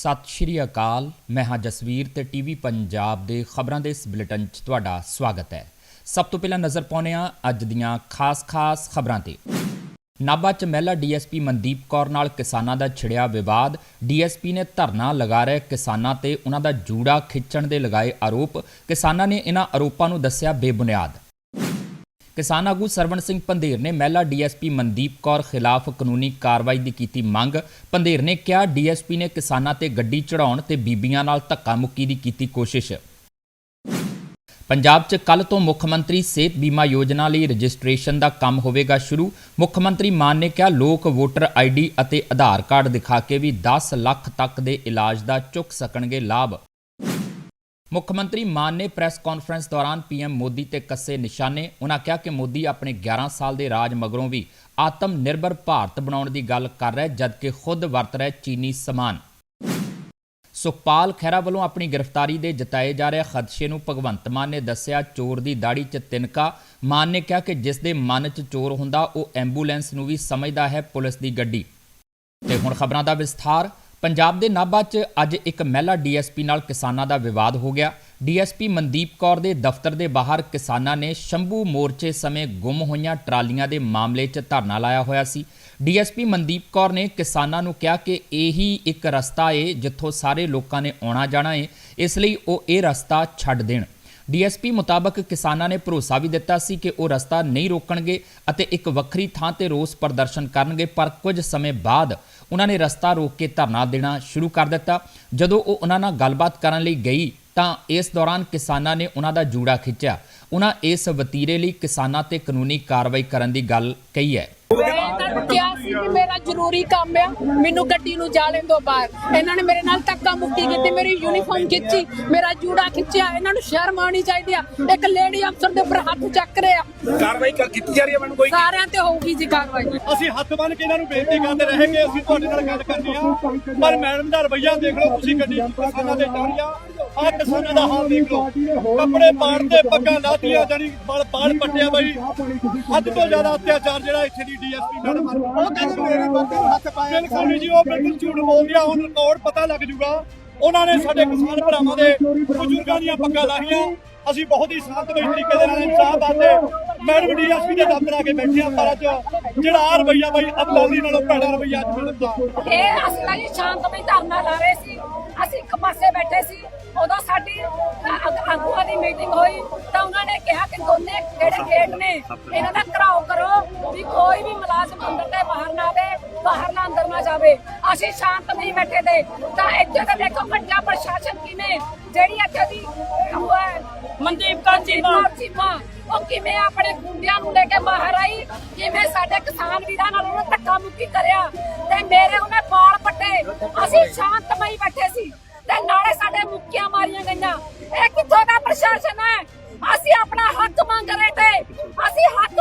ਸਤਿ ਸ਼੍ਰੀ ਅਕਾਲ। ਮੈਂ ਹਾਂ ਜਸਵੀਰ ਤੇ ਟੀਵੀ ਪੰਜਾਬ ਦੇ ਖਬਰਾਂ ਦੇ ਇਸ ਬੁਲੇਟਿਨ 'ਚ ਤੁਹਾਡਾ ਸਵਾਗਤ ਹੈ। ਸਭ ਤੋਂ ਪਹਿਲਾਂ ਨਜ਼ਰ ਪਾਉਂਦੇ ਹਾਂ ਅੱਜ ਦੀਆਂ ਖਾਸ-ਖਾਸ ਖਬਰਾਂ ਤੇ। ਨਾਭਾ 'ਚ ਮਹਿਲਾ ਡੀਐਸਪੀ ਮਨਦੀਪ ਕੌਰ ਨਾਲ ਕਿਸਾਨਾਂ ਦਾ ਛਿੜਿਆ ਵਿਵਾਦ। ਡੀਐਸਪੀ ਨੇ ਧਰਨਾ ਲਗਾ ਰਹੇ ਕਿਸਾਨਾਂ ਤੇ ਉਹਨਾਂ ਦਾ ਜੂੜਾ ਖਿੱਚਣ ਦੇ ਲਗਾਏ ਆਰੋਪ। ਕਿਸਾਨਾਂ ਨੇ ਇਹਨਾਂ ਆਰੋਪਾਂ ਨੂੰ ਦੱਸਿਆ ਬੇਬੁਨਿਆਦ। ਕਿਸਾਨ ਆਗੂ ਸਰਵਣ ਸਿੰਘ ਪੰਧੇਰ ਨੇ ਮਹਿਲਾ ਡੀਐਸਪੀ ਮਨਦੀਪ ਕੌਰ ਖਿਲਾਫ ਕਾਨੂੰਨੀ ਕਾਰਵਾਈ ਦੀ ਕੀਤੀ ਮੰਗ। ਪੰਧੇਰ ਨੇ ਕਿਹਾ, ਡੀਐਸਪੀ ਨੇ ਕਿਸਾਨਾਂ ਤੇ ਗੱਡੀ ਚੜਾਉਣ ਤੇ ਬੀਬੀਆਂ ਨਾਲ ਧੱਕਾ ਮੁੱਕੀ ਦੀ ਕੀਤੀ ਕੋਸ਼ਿਸ਼। ਪੰਜਾਬ 'ਚ ਕੱਲ ਤੋਂ ਮੁੱਖ ਮੰਤਰੀ ਸਿਹਤ ਬੀਮਾ ਯੋਜਨਾ ਲਈ ਰਜਿਸਟ੍ਰੇਸ਼ਨ ਦਾ ਕੰਮ ਹੋਵੇਗਾ ਸ਼ੁਰੂ। ਮੁੱਖ ਮੰਤਰੀ ਮਾਨ ਨੇ ਕਿਹਾ, ਲੋਕ ਵੋਟਰ ਆਈਡੀ ਅਤੇ ਆਧਾਰ ਕਾਰਡ ਦਿਖਾ ਕੇ ਵੀ 10 ਲੱਖ ਤੱਕ ਦੇ ਇਲਾਜ ਦਾ ਚੁੱਕ ਸਕਣਗੇ ਲਾਭ। ਮੁੱਖ ਮੰਤਰੀ ਮਾਨ ਨੇ ਪ੍ਰੈਸ ਕਾਨਫਰੰਸ ਦੌਰਾਨ ਪੀਐਮ ਮੋਦੀ ਤੇ ਕੱਸੇ ਨਿਸ਼ਾਨੇ ਉਹਨਾਂ ਕਿਹਾ ਕਿ ਮੋਦੀ ਆਪਣੇ 11 ਸਾਲ ਦੇ ਰਾਜ ਮਗਰੋਂ ਵੀ ਆਤਮ ਨਿਰਭਰ ਭਾਰਤ ਬਣਾਉਣ ਦੀ ਗੱਲ ਕਰ ਰਿਹਾ, ਜਦਕਿ ਖੁਦ ਵਰਤ ਰਿਹਾ ਚੀਨੀ ਸਮਾਨ। ਸੁਖਪਾਲ ਖਹਿਰਾ ਵੱਲੋਂ ਆਪਣੀ ਗ੍ਰਿਫਤਾਰੀ ਦੇ ਜਤਾਏ ਜਾ ਰਹੇ ਖਦਸ਼ੇ ਨੂੰ ਭਗਵੰਤ ਮਾਨ ਨੇ ਦੱਸਿਆ, ਚੋਰ ਦੀ ਦਾੜੀ 'ਚ ਤਿਨਕਾ। ਮਾਨ ਨੇ ਕਿਹਾ ਕਿ ਜਿਸ ਦੇ ਮਨ 'ਚ ਚੋਰ ਹੁੰਦਾ, ਉਹ ਐਂਬੂਲੈਂਸ ਨੂੰ ਵੀ ਸਮਝਦਾ ਹੈ ਪੁਲਿਸ ਦੀ ਗੱਡੀ। ਤੇ ਹੁਣ ਖਬਰਾਂ ਦਾ ਵਿਸਥਾਰ। ਪੰਜਾਬ ਦੇ ਨਾਭਾ 'ਚ ਅੱਜ ਇੱਕ ਮਹਿਲਾ ਡੀਐਸਪੀ ਨਾਲ ਕਿਸਾਨਾਂ ਦਾ ਵਿਵਾਦ ਹੋ ਗਿਆ। ਡੀਐਸਪੀ ਮਨਦੀਪ ਕੌਰ ਦੇ ਦਫ਼ਤਰ ਦੇ ਬਾਹਰ ਕਿਸਾਨਾਂ ਨੇ ਸ਼ੰਭੂ ਮੋਰਚੇ ਸਮੇਂ ਗੁੰਮ ਹੋਈਆਂ ਟਰਾਲੀਆਂ ਦੇ ਮਾਮਲੇ 'ਚ ਧਰਨਾ ਲਾਇਆ ਹੋਇਆ ਸੀ। ਡੀਐਸਪੀ ਮਨਦੀਪ ਕੌਰ ਨੇ ਕਿਸਾਨਾਂ ਨੂੰ ਕਿਹਾ ਕਿ ਇਹੀ ਇੱਕ ਰਸਤਾ ਏ ਜਿੱਥੋਂ ਸਾਰੇ ਲੋਕਾਂ ਨੇ ਆਉਣਾ ਜਾਣਾ ਏ, ਇਸ ਲਈ ਉਹ ਇਹ ਰਸਤਾ ਛੱਡ ਦੇਣ। ਡੀਐਸਪੀ ਮੁਤਾਬਕ ਕਿਸਾਨਾਂ ਨੇ ਭਰੋਸਾ ਵੀ ਦਿੱਤਾ ਸੀ ਕਿ ਉਹ ਰਸਤਾ ਨਹੀਂ ਰੋਕਣਗੇ ਅਤੇ ਇੱਕ ਵੱਖਰੀ ਥਾਂ ਤੇ ਰੋਸ ਪ੍ਰਦਰਸ਼ਨ ਕਰਨਗੇ, ਪਰ ਕੁਝ ਸਮੇਂ ਬਾਅਦ ਉਹਨਾਂ ਨੇ ਰਸਤਾ ਰੋਕ ਕੇ ਧਰਨਾ ਦੇਣਾ ਸ਼ੁਰੂ ਕਰ ਦਿੱਤਾ। ਜਦੋਂ ਉਹ ਉਹਨਾਂ ਨਾਲ ਗੱਲਬਾਤ ਕਰਨ ਲਈ ਗਈ, ਤਾਂ ਇਸ ਦੌਰਾਨ ਕਿਸਾਨਾਂ ਨੇ ਉਹਨਾਂ ਦਾ ਜੂੜਾ ਖਿੱਚਿਆ। ਉਹਨਾਂ ਇਸ ਵਤੀਰੇ ਲਈ ਕਿਸਾਨਾਂ ਤੇ ਕਾਨੂੰਨੀ ਕਾਰਵਾਈ ਕਰਨ ਦੀ ਗੱਲ ਕਹੀ ਹੈ। ਕਿਹਾ ਕਿ ਮੇਰਾ ਜ਼ਰੂਰੀ ਕੰਮ ਆ ਮੈਨੂੰ ਗੱਡੀ ਨੂੰ ਜਾਣ ਤੋਂ ਬਾਹਰ। ਇਹਨਾਂ ਨੇ ਮੇਰੇ ਨਾਲ ਧੱਕਾ ਮੁੱਕੀ ਕੀਤੀ ਮੇਰੀ ਯੂਨੀਫਾਰਮ ਖਿੱਚੀ ਮੇਰਾ ਜੂੜਾ ਖਿੱਚਿਆ ਇਹਨਾਂ ਨੂੰ ਸ਼ਰਮ ਆਉਣੀ ਚਾਹੀਦੀ ਆ। ਇੱਕ ਲੇਡੀ ਅਫਸਰ ਦੇ ਉੱਪਰ ਹੱਥ ਚੱਕ ਰਹੇ। ਆ ਕਾਰਵਾਈ ਕਰ ਕੀਤੀ ਜਾ ਰਹੀ ਹੈ ਮੈਨੂੰ ਕੋਈ? ਸਾਰਿਆਂ ਤੇ ਹੋਊਗੀ ਜੀ ਕਾਰਵਾਈ। ਅਸੀਂ ਹੱਥ ਬੰਨ ਕੇ ਇਹਨਾਂ ਨੂੰ ਬੇਨਤੀ ਕਰਦੇ ਰਹੇਗੇ ਅਸੀਂ ਤੁਹਾਡੇ ਨਾਲ ਗੱਲ ਕਰਨੀ ਆ। ਪਰ ਮੈਡਮ ਦਾ ਰਵਈਆ ਦੇਖ ਲਓ ਤੁਸੀਂ ਗੱਡੀ ਕਿਸਾਨਾਂ ਦੇ ਚੜ੍ਹਿਆ ਆ। ਕਿਸਾਨਾਂ ਦਾ ਹਾਲ ਦੇਖ ਲਓ। ਕੱਪੜੇ ਪਾੜਦੇ ਪੱਗਾਂ ਲਾਤੀਆਂ ਜਾਨੀ ਬਾਲ ਬਾਲ ਪੱਟਿਆ ਬਈ। ਹੱਦ ਤੋਂ ਜ਼ਿਆਦਾ ਅਤਿਆਚਾਰ ਜਿਹੜਾ ਇੱਥੇ ਦੀ ਡੀਐਸਪੀ ਮੈਡਮ ਉਹ ਮੇਰੇ ਬੰਦੇ ਨੂੰ ਹੱਥ ਪਾਇਆ ਬਿਲਕੁਲ ਨਹੀਂ ਜੀ ਉਹ ਬਿਲਕੁਲ ਝੂਠ ਬੋਲਦੀ ਆ ਹੁਣ ਰਿਕਾਰਡ ਪਤਾ ਲੱਗ ਜੂਗਾ। ਉਹਨਾਂ ਨੇ ਸਾਡੇ ਕਿਸਾਨ ਭਰਾਵਾਂ ਦੇ ਬਜ਼ੁਰਗਾਂ ਦੀਆਂ ਪੱਗਾਂ ਲਾਹੀਆਂ। ਅਸੀਂ ਬਹੁਤ ਹੀ ਸ਼ਾਂਤਮਈ ਤਰੀਕੇ ਦੇ ਨਾਲ ਇਨਸਾਫ ਬਾਤੇ ਮੈਡਮ ਡੀਐਸਪੀ ਦੇ ਦਫ਼ਤਰ ਆ ਕੇ ਬੈਠੇ ਆ ਪਰ ਅੱਜ। ਜਿਹੜਾ ਆ ਰਵਈਆ ਬਾਈ ਅਬਦਾਲੀ ਨਾਲੋਂ ਭੈੜਾ ਰਵਈਆ ਅੱਜ ਮੈਡਮ ਦਾ ਇਹ ਅਸੀਂ ਤਾਂ ਜੀ ਸ਼ਾਂਤਮਈ ਧਰਨਾ ਲਾ ਰਹੇ ਸੀ। ਅਸੀਂ ਇੱਕ ਪਾਸੇ ਬੈਠੇ ਸੀ। ਉਦੋਂ ਸਾਡੀ ਅਗ- ਆਗੂਆਂ ਦੀ ਮੀਟਿੰਗ ਹੋਈ ਤਾਂ ਉਹਨਾਂ ਨੇ ਕਿਹਾ ਕਿ ਦੋਨੇ ਜਿਹੜੇ ਗੇਟ ਨੇ ਇਹਨਾਂ ਦਾ ਘਰਾਓ ਕਰੋ ਵੀ ਕੋਈ ਵੀ ਮੁਲਾਜ਼ਮ ਅੰਦਰ ਤੇ ਬਾਹਰ ਨਾ ਆਵੇ ਬਾਹਰ ਨਾ ਅੰਦਰ ਨਾ ਜਾਵੇ। ਅਸੀਂ ਸ਼ਾਂਤਮਈ ਬੈਠੇ ਤੇ। ਤਾਂ ਇੱਥੇ ਤਾਂ ਦੇਖੋ ਪੰਜਾਬ ਪ੍ਰਸ਼ਾਸਨ ਕਿਵੇਂ ਜਿਹੜੀ ਇੱਥੇ ਦੀ ਉਹ ਹੈ ਮਨਦੀਪ ਕੌਰ ਚੀਮਾ। ਉਹ ਕਿਵੇਂ ਆਪਣੇ ਗੁੰਡਿਆਂ ਨੂੰ ਲੈ ਕੇ ਬਾਹਰ ਆਈ ਕਿਵੇਂ ਸਾਡੇ ਕਿਸਾਨ ਵੀਰਾਂ ਨਾਲ ਉਹਨੇ ਧੱਕਾ ਮੁੱਕੀ ਕਰਿਆ ਤੇ ਮੇਰੇ ਉਹਨੇ ਬਾਲ ਪੱਟੇ। ਅਸੀਂ ਸ਼ਾਂਤਮਈ ਬੈਠੇ ਸੀ। ਤੇ ਨਾਲੇ ਸਾਡੇ ਮੁੱਕੀਆਂ ਮਾਰੀਆਂ ਗਈਆਂ। ਇਹ ਕਿੱਥੋਂ ਦਾ ਪ੍ਰਸ਼ਾਸਨ ਹੈ? ਅਸੀਂ ਆਪਣਾ ਹੱਕ ਮੰਗ ਰਹੇ ਤੇ ਅਸੀਂ ਹੱਕ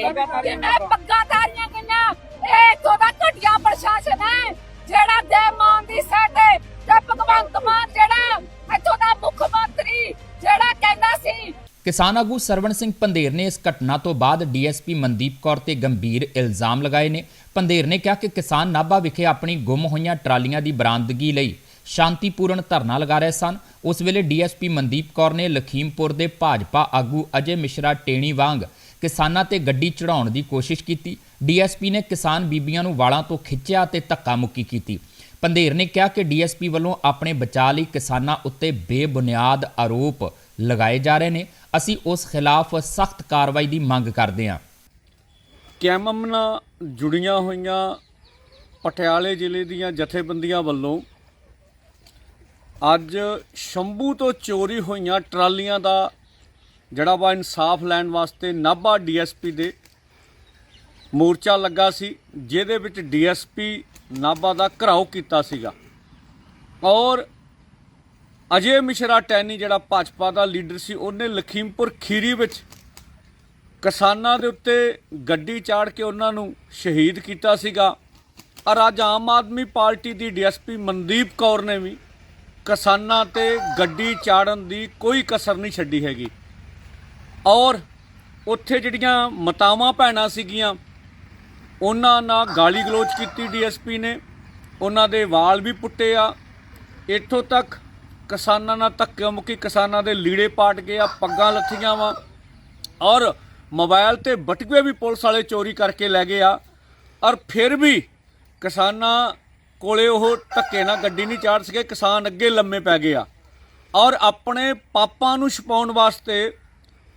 ਮੁੱਕੀ ਕਰੀ ਪੱਗਾਂ ਤਾਰੀਆਂ ਗਈਆਂ। ਇਹ ਇੱਥੋਂ ਦਾ ਘਟੀਆ ਪ੍ਰਸ਼ਾਸਨ ਹੈ, ਜਿਹੜਾ ਦੇ ਮਾਨ ਦੀ ਸੈਟ ਤੇ ਭਗਵੰਤ ਮਾਨ ਜਿਹੜਾ ਇੱਥੋਂ ਦਾ ਮੁੱਖ ਮੰਤਰੀ ਜਿਹੜਾ ਕਹਿੰਦਾ ਸੀ। ਕਿਸਾਨ ਆਗੂ ਸਰਵਣ ਸਿੰਘ ਪੰਧੇਰ ਨੇ ਇਸ ਘਟਨਾ ਤੋਂ ਬਾਅਦ ਡੀਐਸਪੀ ਮਨਦੀਪ ਕੌਰ ਤੇ ਗੰਭੀਰ ਇਲਜ਼ਾਮ ਲਗਾਏ ਨੇ। ਪੰਧੇਰ ਨੇ ਕਿਹਾ ਕਿ ਕਿਸਾਨ ਨਾਭਾ ਵਿਖੇ ਆਪਣੀ ਗੁੰਮ ਹੋਈਆਂ ਟਰਾਲੀਆਂ ਦੀ ਬਰਾਮਦਗੀ ਲਈ ਸ਼ਾਂਤੀਪੂਰਨ ਧਰਨਾ ਲਗਾ ਰਹੇ ਸਨ। ਉਸ ਵੇਲੇ ਡੀਐਸਪੀ ਮਨਦੀਪ ਕੌਰ ਨੇ ਲਖੀਮਪੁਰ ਦੇ ਭਾਜਪਾ ਆਗੂ ਅਜੇ ਮਿਸ਼ਰਾ ਟੇਣੀ ਵਾਂਗ ਕਿਸਾਨਾਂ ਤੇ ਗੱਡੀ ਚੜਾਉਣ ਦੀ ਕੋਸ਼ਿਸ਼ ਕੀਤੀ। ਡੀਐਸਪੀ ਨੇ ਕਿਸਾਨ ਬੀਬੀਆਂ ਨੂੰ ਵਾਲਾਂ ਤੋਂ ਖਿੱਚਿਆ ਤੇ ਧੱਕਾ ਮੁੱਕੀ ਕੀਤੀ। ਪੰਧੇਰ ਨੇ ਕਿਹਾ ਕਿ ਡੀਐਸਪੀ ਵੱਲੋਂ ਆਪਣੇ ਬਚਾਅ ਲਈ ਕਿਸਾਨਾਂ ਉੱਤੇ ਬੇਬੁਨਿਆਦ ਆਰੋਪ ਲਗਾਏ ਜਾ ਰਹੇ ਨੇ। ਅਸੀਂ ਉਸ ਖਿਲਾਫ ਸਖਤ ਕਾਰਵਾਈ ਦੀ ਮੰਗ ਕਰਦੇ ਹਾਂ। ਕੈਮਮ ਨਾਲ ਜੁੜੀਆਂ ਹੋਈਆਂ ਪਟਿਆਲੇ ਜ਼ਿਲ੍ਹੇ ਦੀਆਂ ਜਥੇਬੰਦੀਆਂ ਵੱਲੋਂ ਅੱਜ ਸ਼ੰਭੂ ਤੋਂ ਚੋਰੀ ਹੋਈਆਂ ਟਰਾਲੀਆਂ ਦਾ ਜਿਹੜਾ ਵਾ ਇਨਸਾਫ ਲੈਣ ਵਾਸਤੇ ਨਾਭਾ ਡੀਐਸਪੀ ਦੇ ਮੋਰਚਾ ਲੱਗਾ ਸੀ, ਜਿਹਦੇ ਵਿੱਚ ਡੀਐਸਪੀ ਨਾਭਾ ਦਾ ਘਰਾਓ ਕੀਤਾ ਸੀਗਾ। ਔਰ ਅਜੇ ਮਿਸ਼ਰਾ ਟੈਨੀ ਜਿਹੜਾ ਭਾਜਪਾ ਦਾ ਲੀਡਰ ਸੀ, ਉਹਨੇ ਲਖੀਮਪੁਰ ਖੀਰੀ ਵਿੱਚ ਕਿਸਾਨਾਂ ਦੇ ਉੱਤੇ ਗੱਡੀ ਚਾੜ ਕੇ ਉਹਨਾਂ ਨੂੰ ਸ਼ਹੀਦ ਕੀਤਾ ਸੀਗਾ। ਔਰ ਅੱਜ ਆਮ ਆਦਮੀ ਪਾਰਟੀ ਦੀ ਡੀਐਸਪੀ ਮਨਦੀਪ ਕੌਰ ਨੇ ਵੀ ਕਿਸਾਨਾਂ ਤੇ ਗੱਡੀ ਚਾੜਨ ਦੀ ਕੋਈ ਕਸਰ ਨਹੀਂ ਛੱਡੀ ਹੈਗੀ। ਔਰ ਉੱਥੇ ਜਿਹੜੀਆਂ ਮਤਾਵਾਂ ਭੈਣਾਂ ਸੀਗੀਆਂ, ਉਹਨਾਂ ਨਾਲ ਗਾਲੀ ਗਲੋਚ ਕੀਤੀ ਡੀਐਸਪੀ ਨੇ, ਉਹਨਾਂ ਦੇ ਵਾਲ ਵੀ ਪੁੱਟੇ ਆ। ਇੱਥੋਂ ਤੱਕ ਕਿਸਾਨਾਂ ਨਾਲ ਧੱਕੇ ਮੁੱਕੀ ਕਿਸਾਨਾਂ ਦੇ ਲੀੜੇ ਪਾਟ ਗਏ ਆ, ਪੱਗਾਂ ਲੱਥੀਆਂ ਵਾ। ਔਰ ਮੋਬਾਈਲ ਤੇ ਬਟੂਏ ਵੀ ਪੁਲਿਸ ਵਾਲੇ ਚੋਰੀ ਕਰਕੇ ਲੈ ਗਏ ਆ। ਔਰ ਫਿਰ ਵੀ ਕਿਸਾਨਾਂ ਕੋਲੇ ਉਹ ਧੱਕੇ ਨਾਲ ਗੱਡੀ ਨਹੀਂ ਚਾੜ ਸਕੇ, ਕਿਸਾਨ ਅੱਗੇ ਲੰਮੇ ਪੈ ਗਏ ਆ। ਔਰ ਆਪਣੇ ਪਾਪਾਂ ਨੂੰ ਛਪਾਉਣ ਵਾਸਤੇ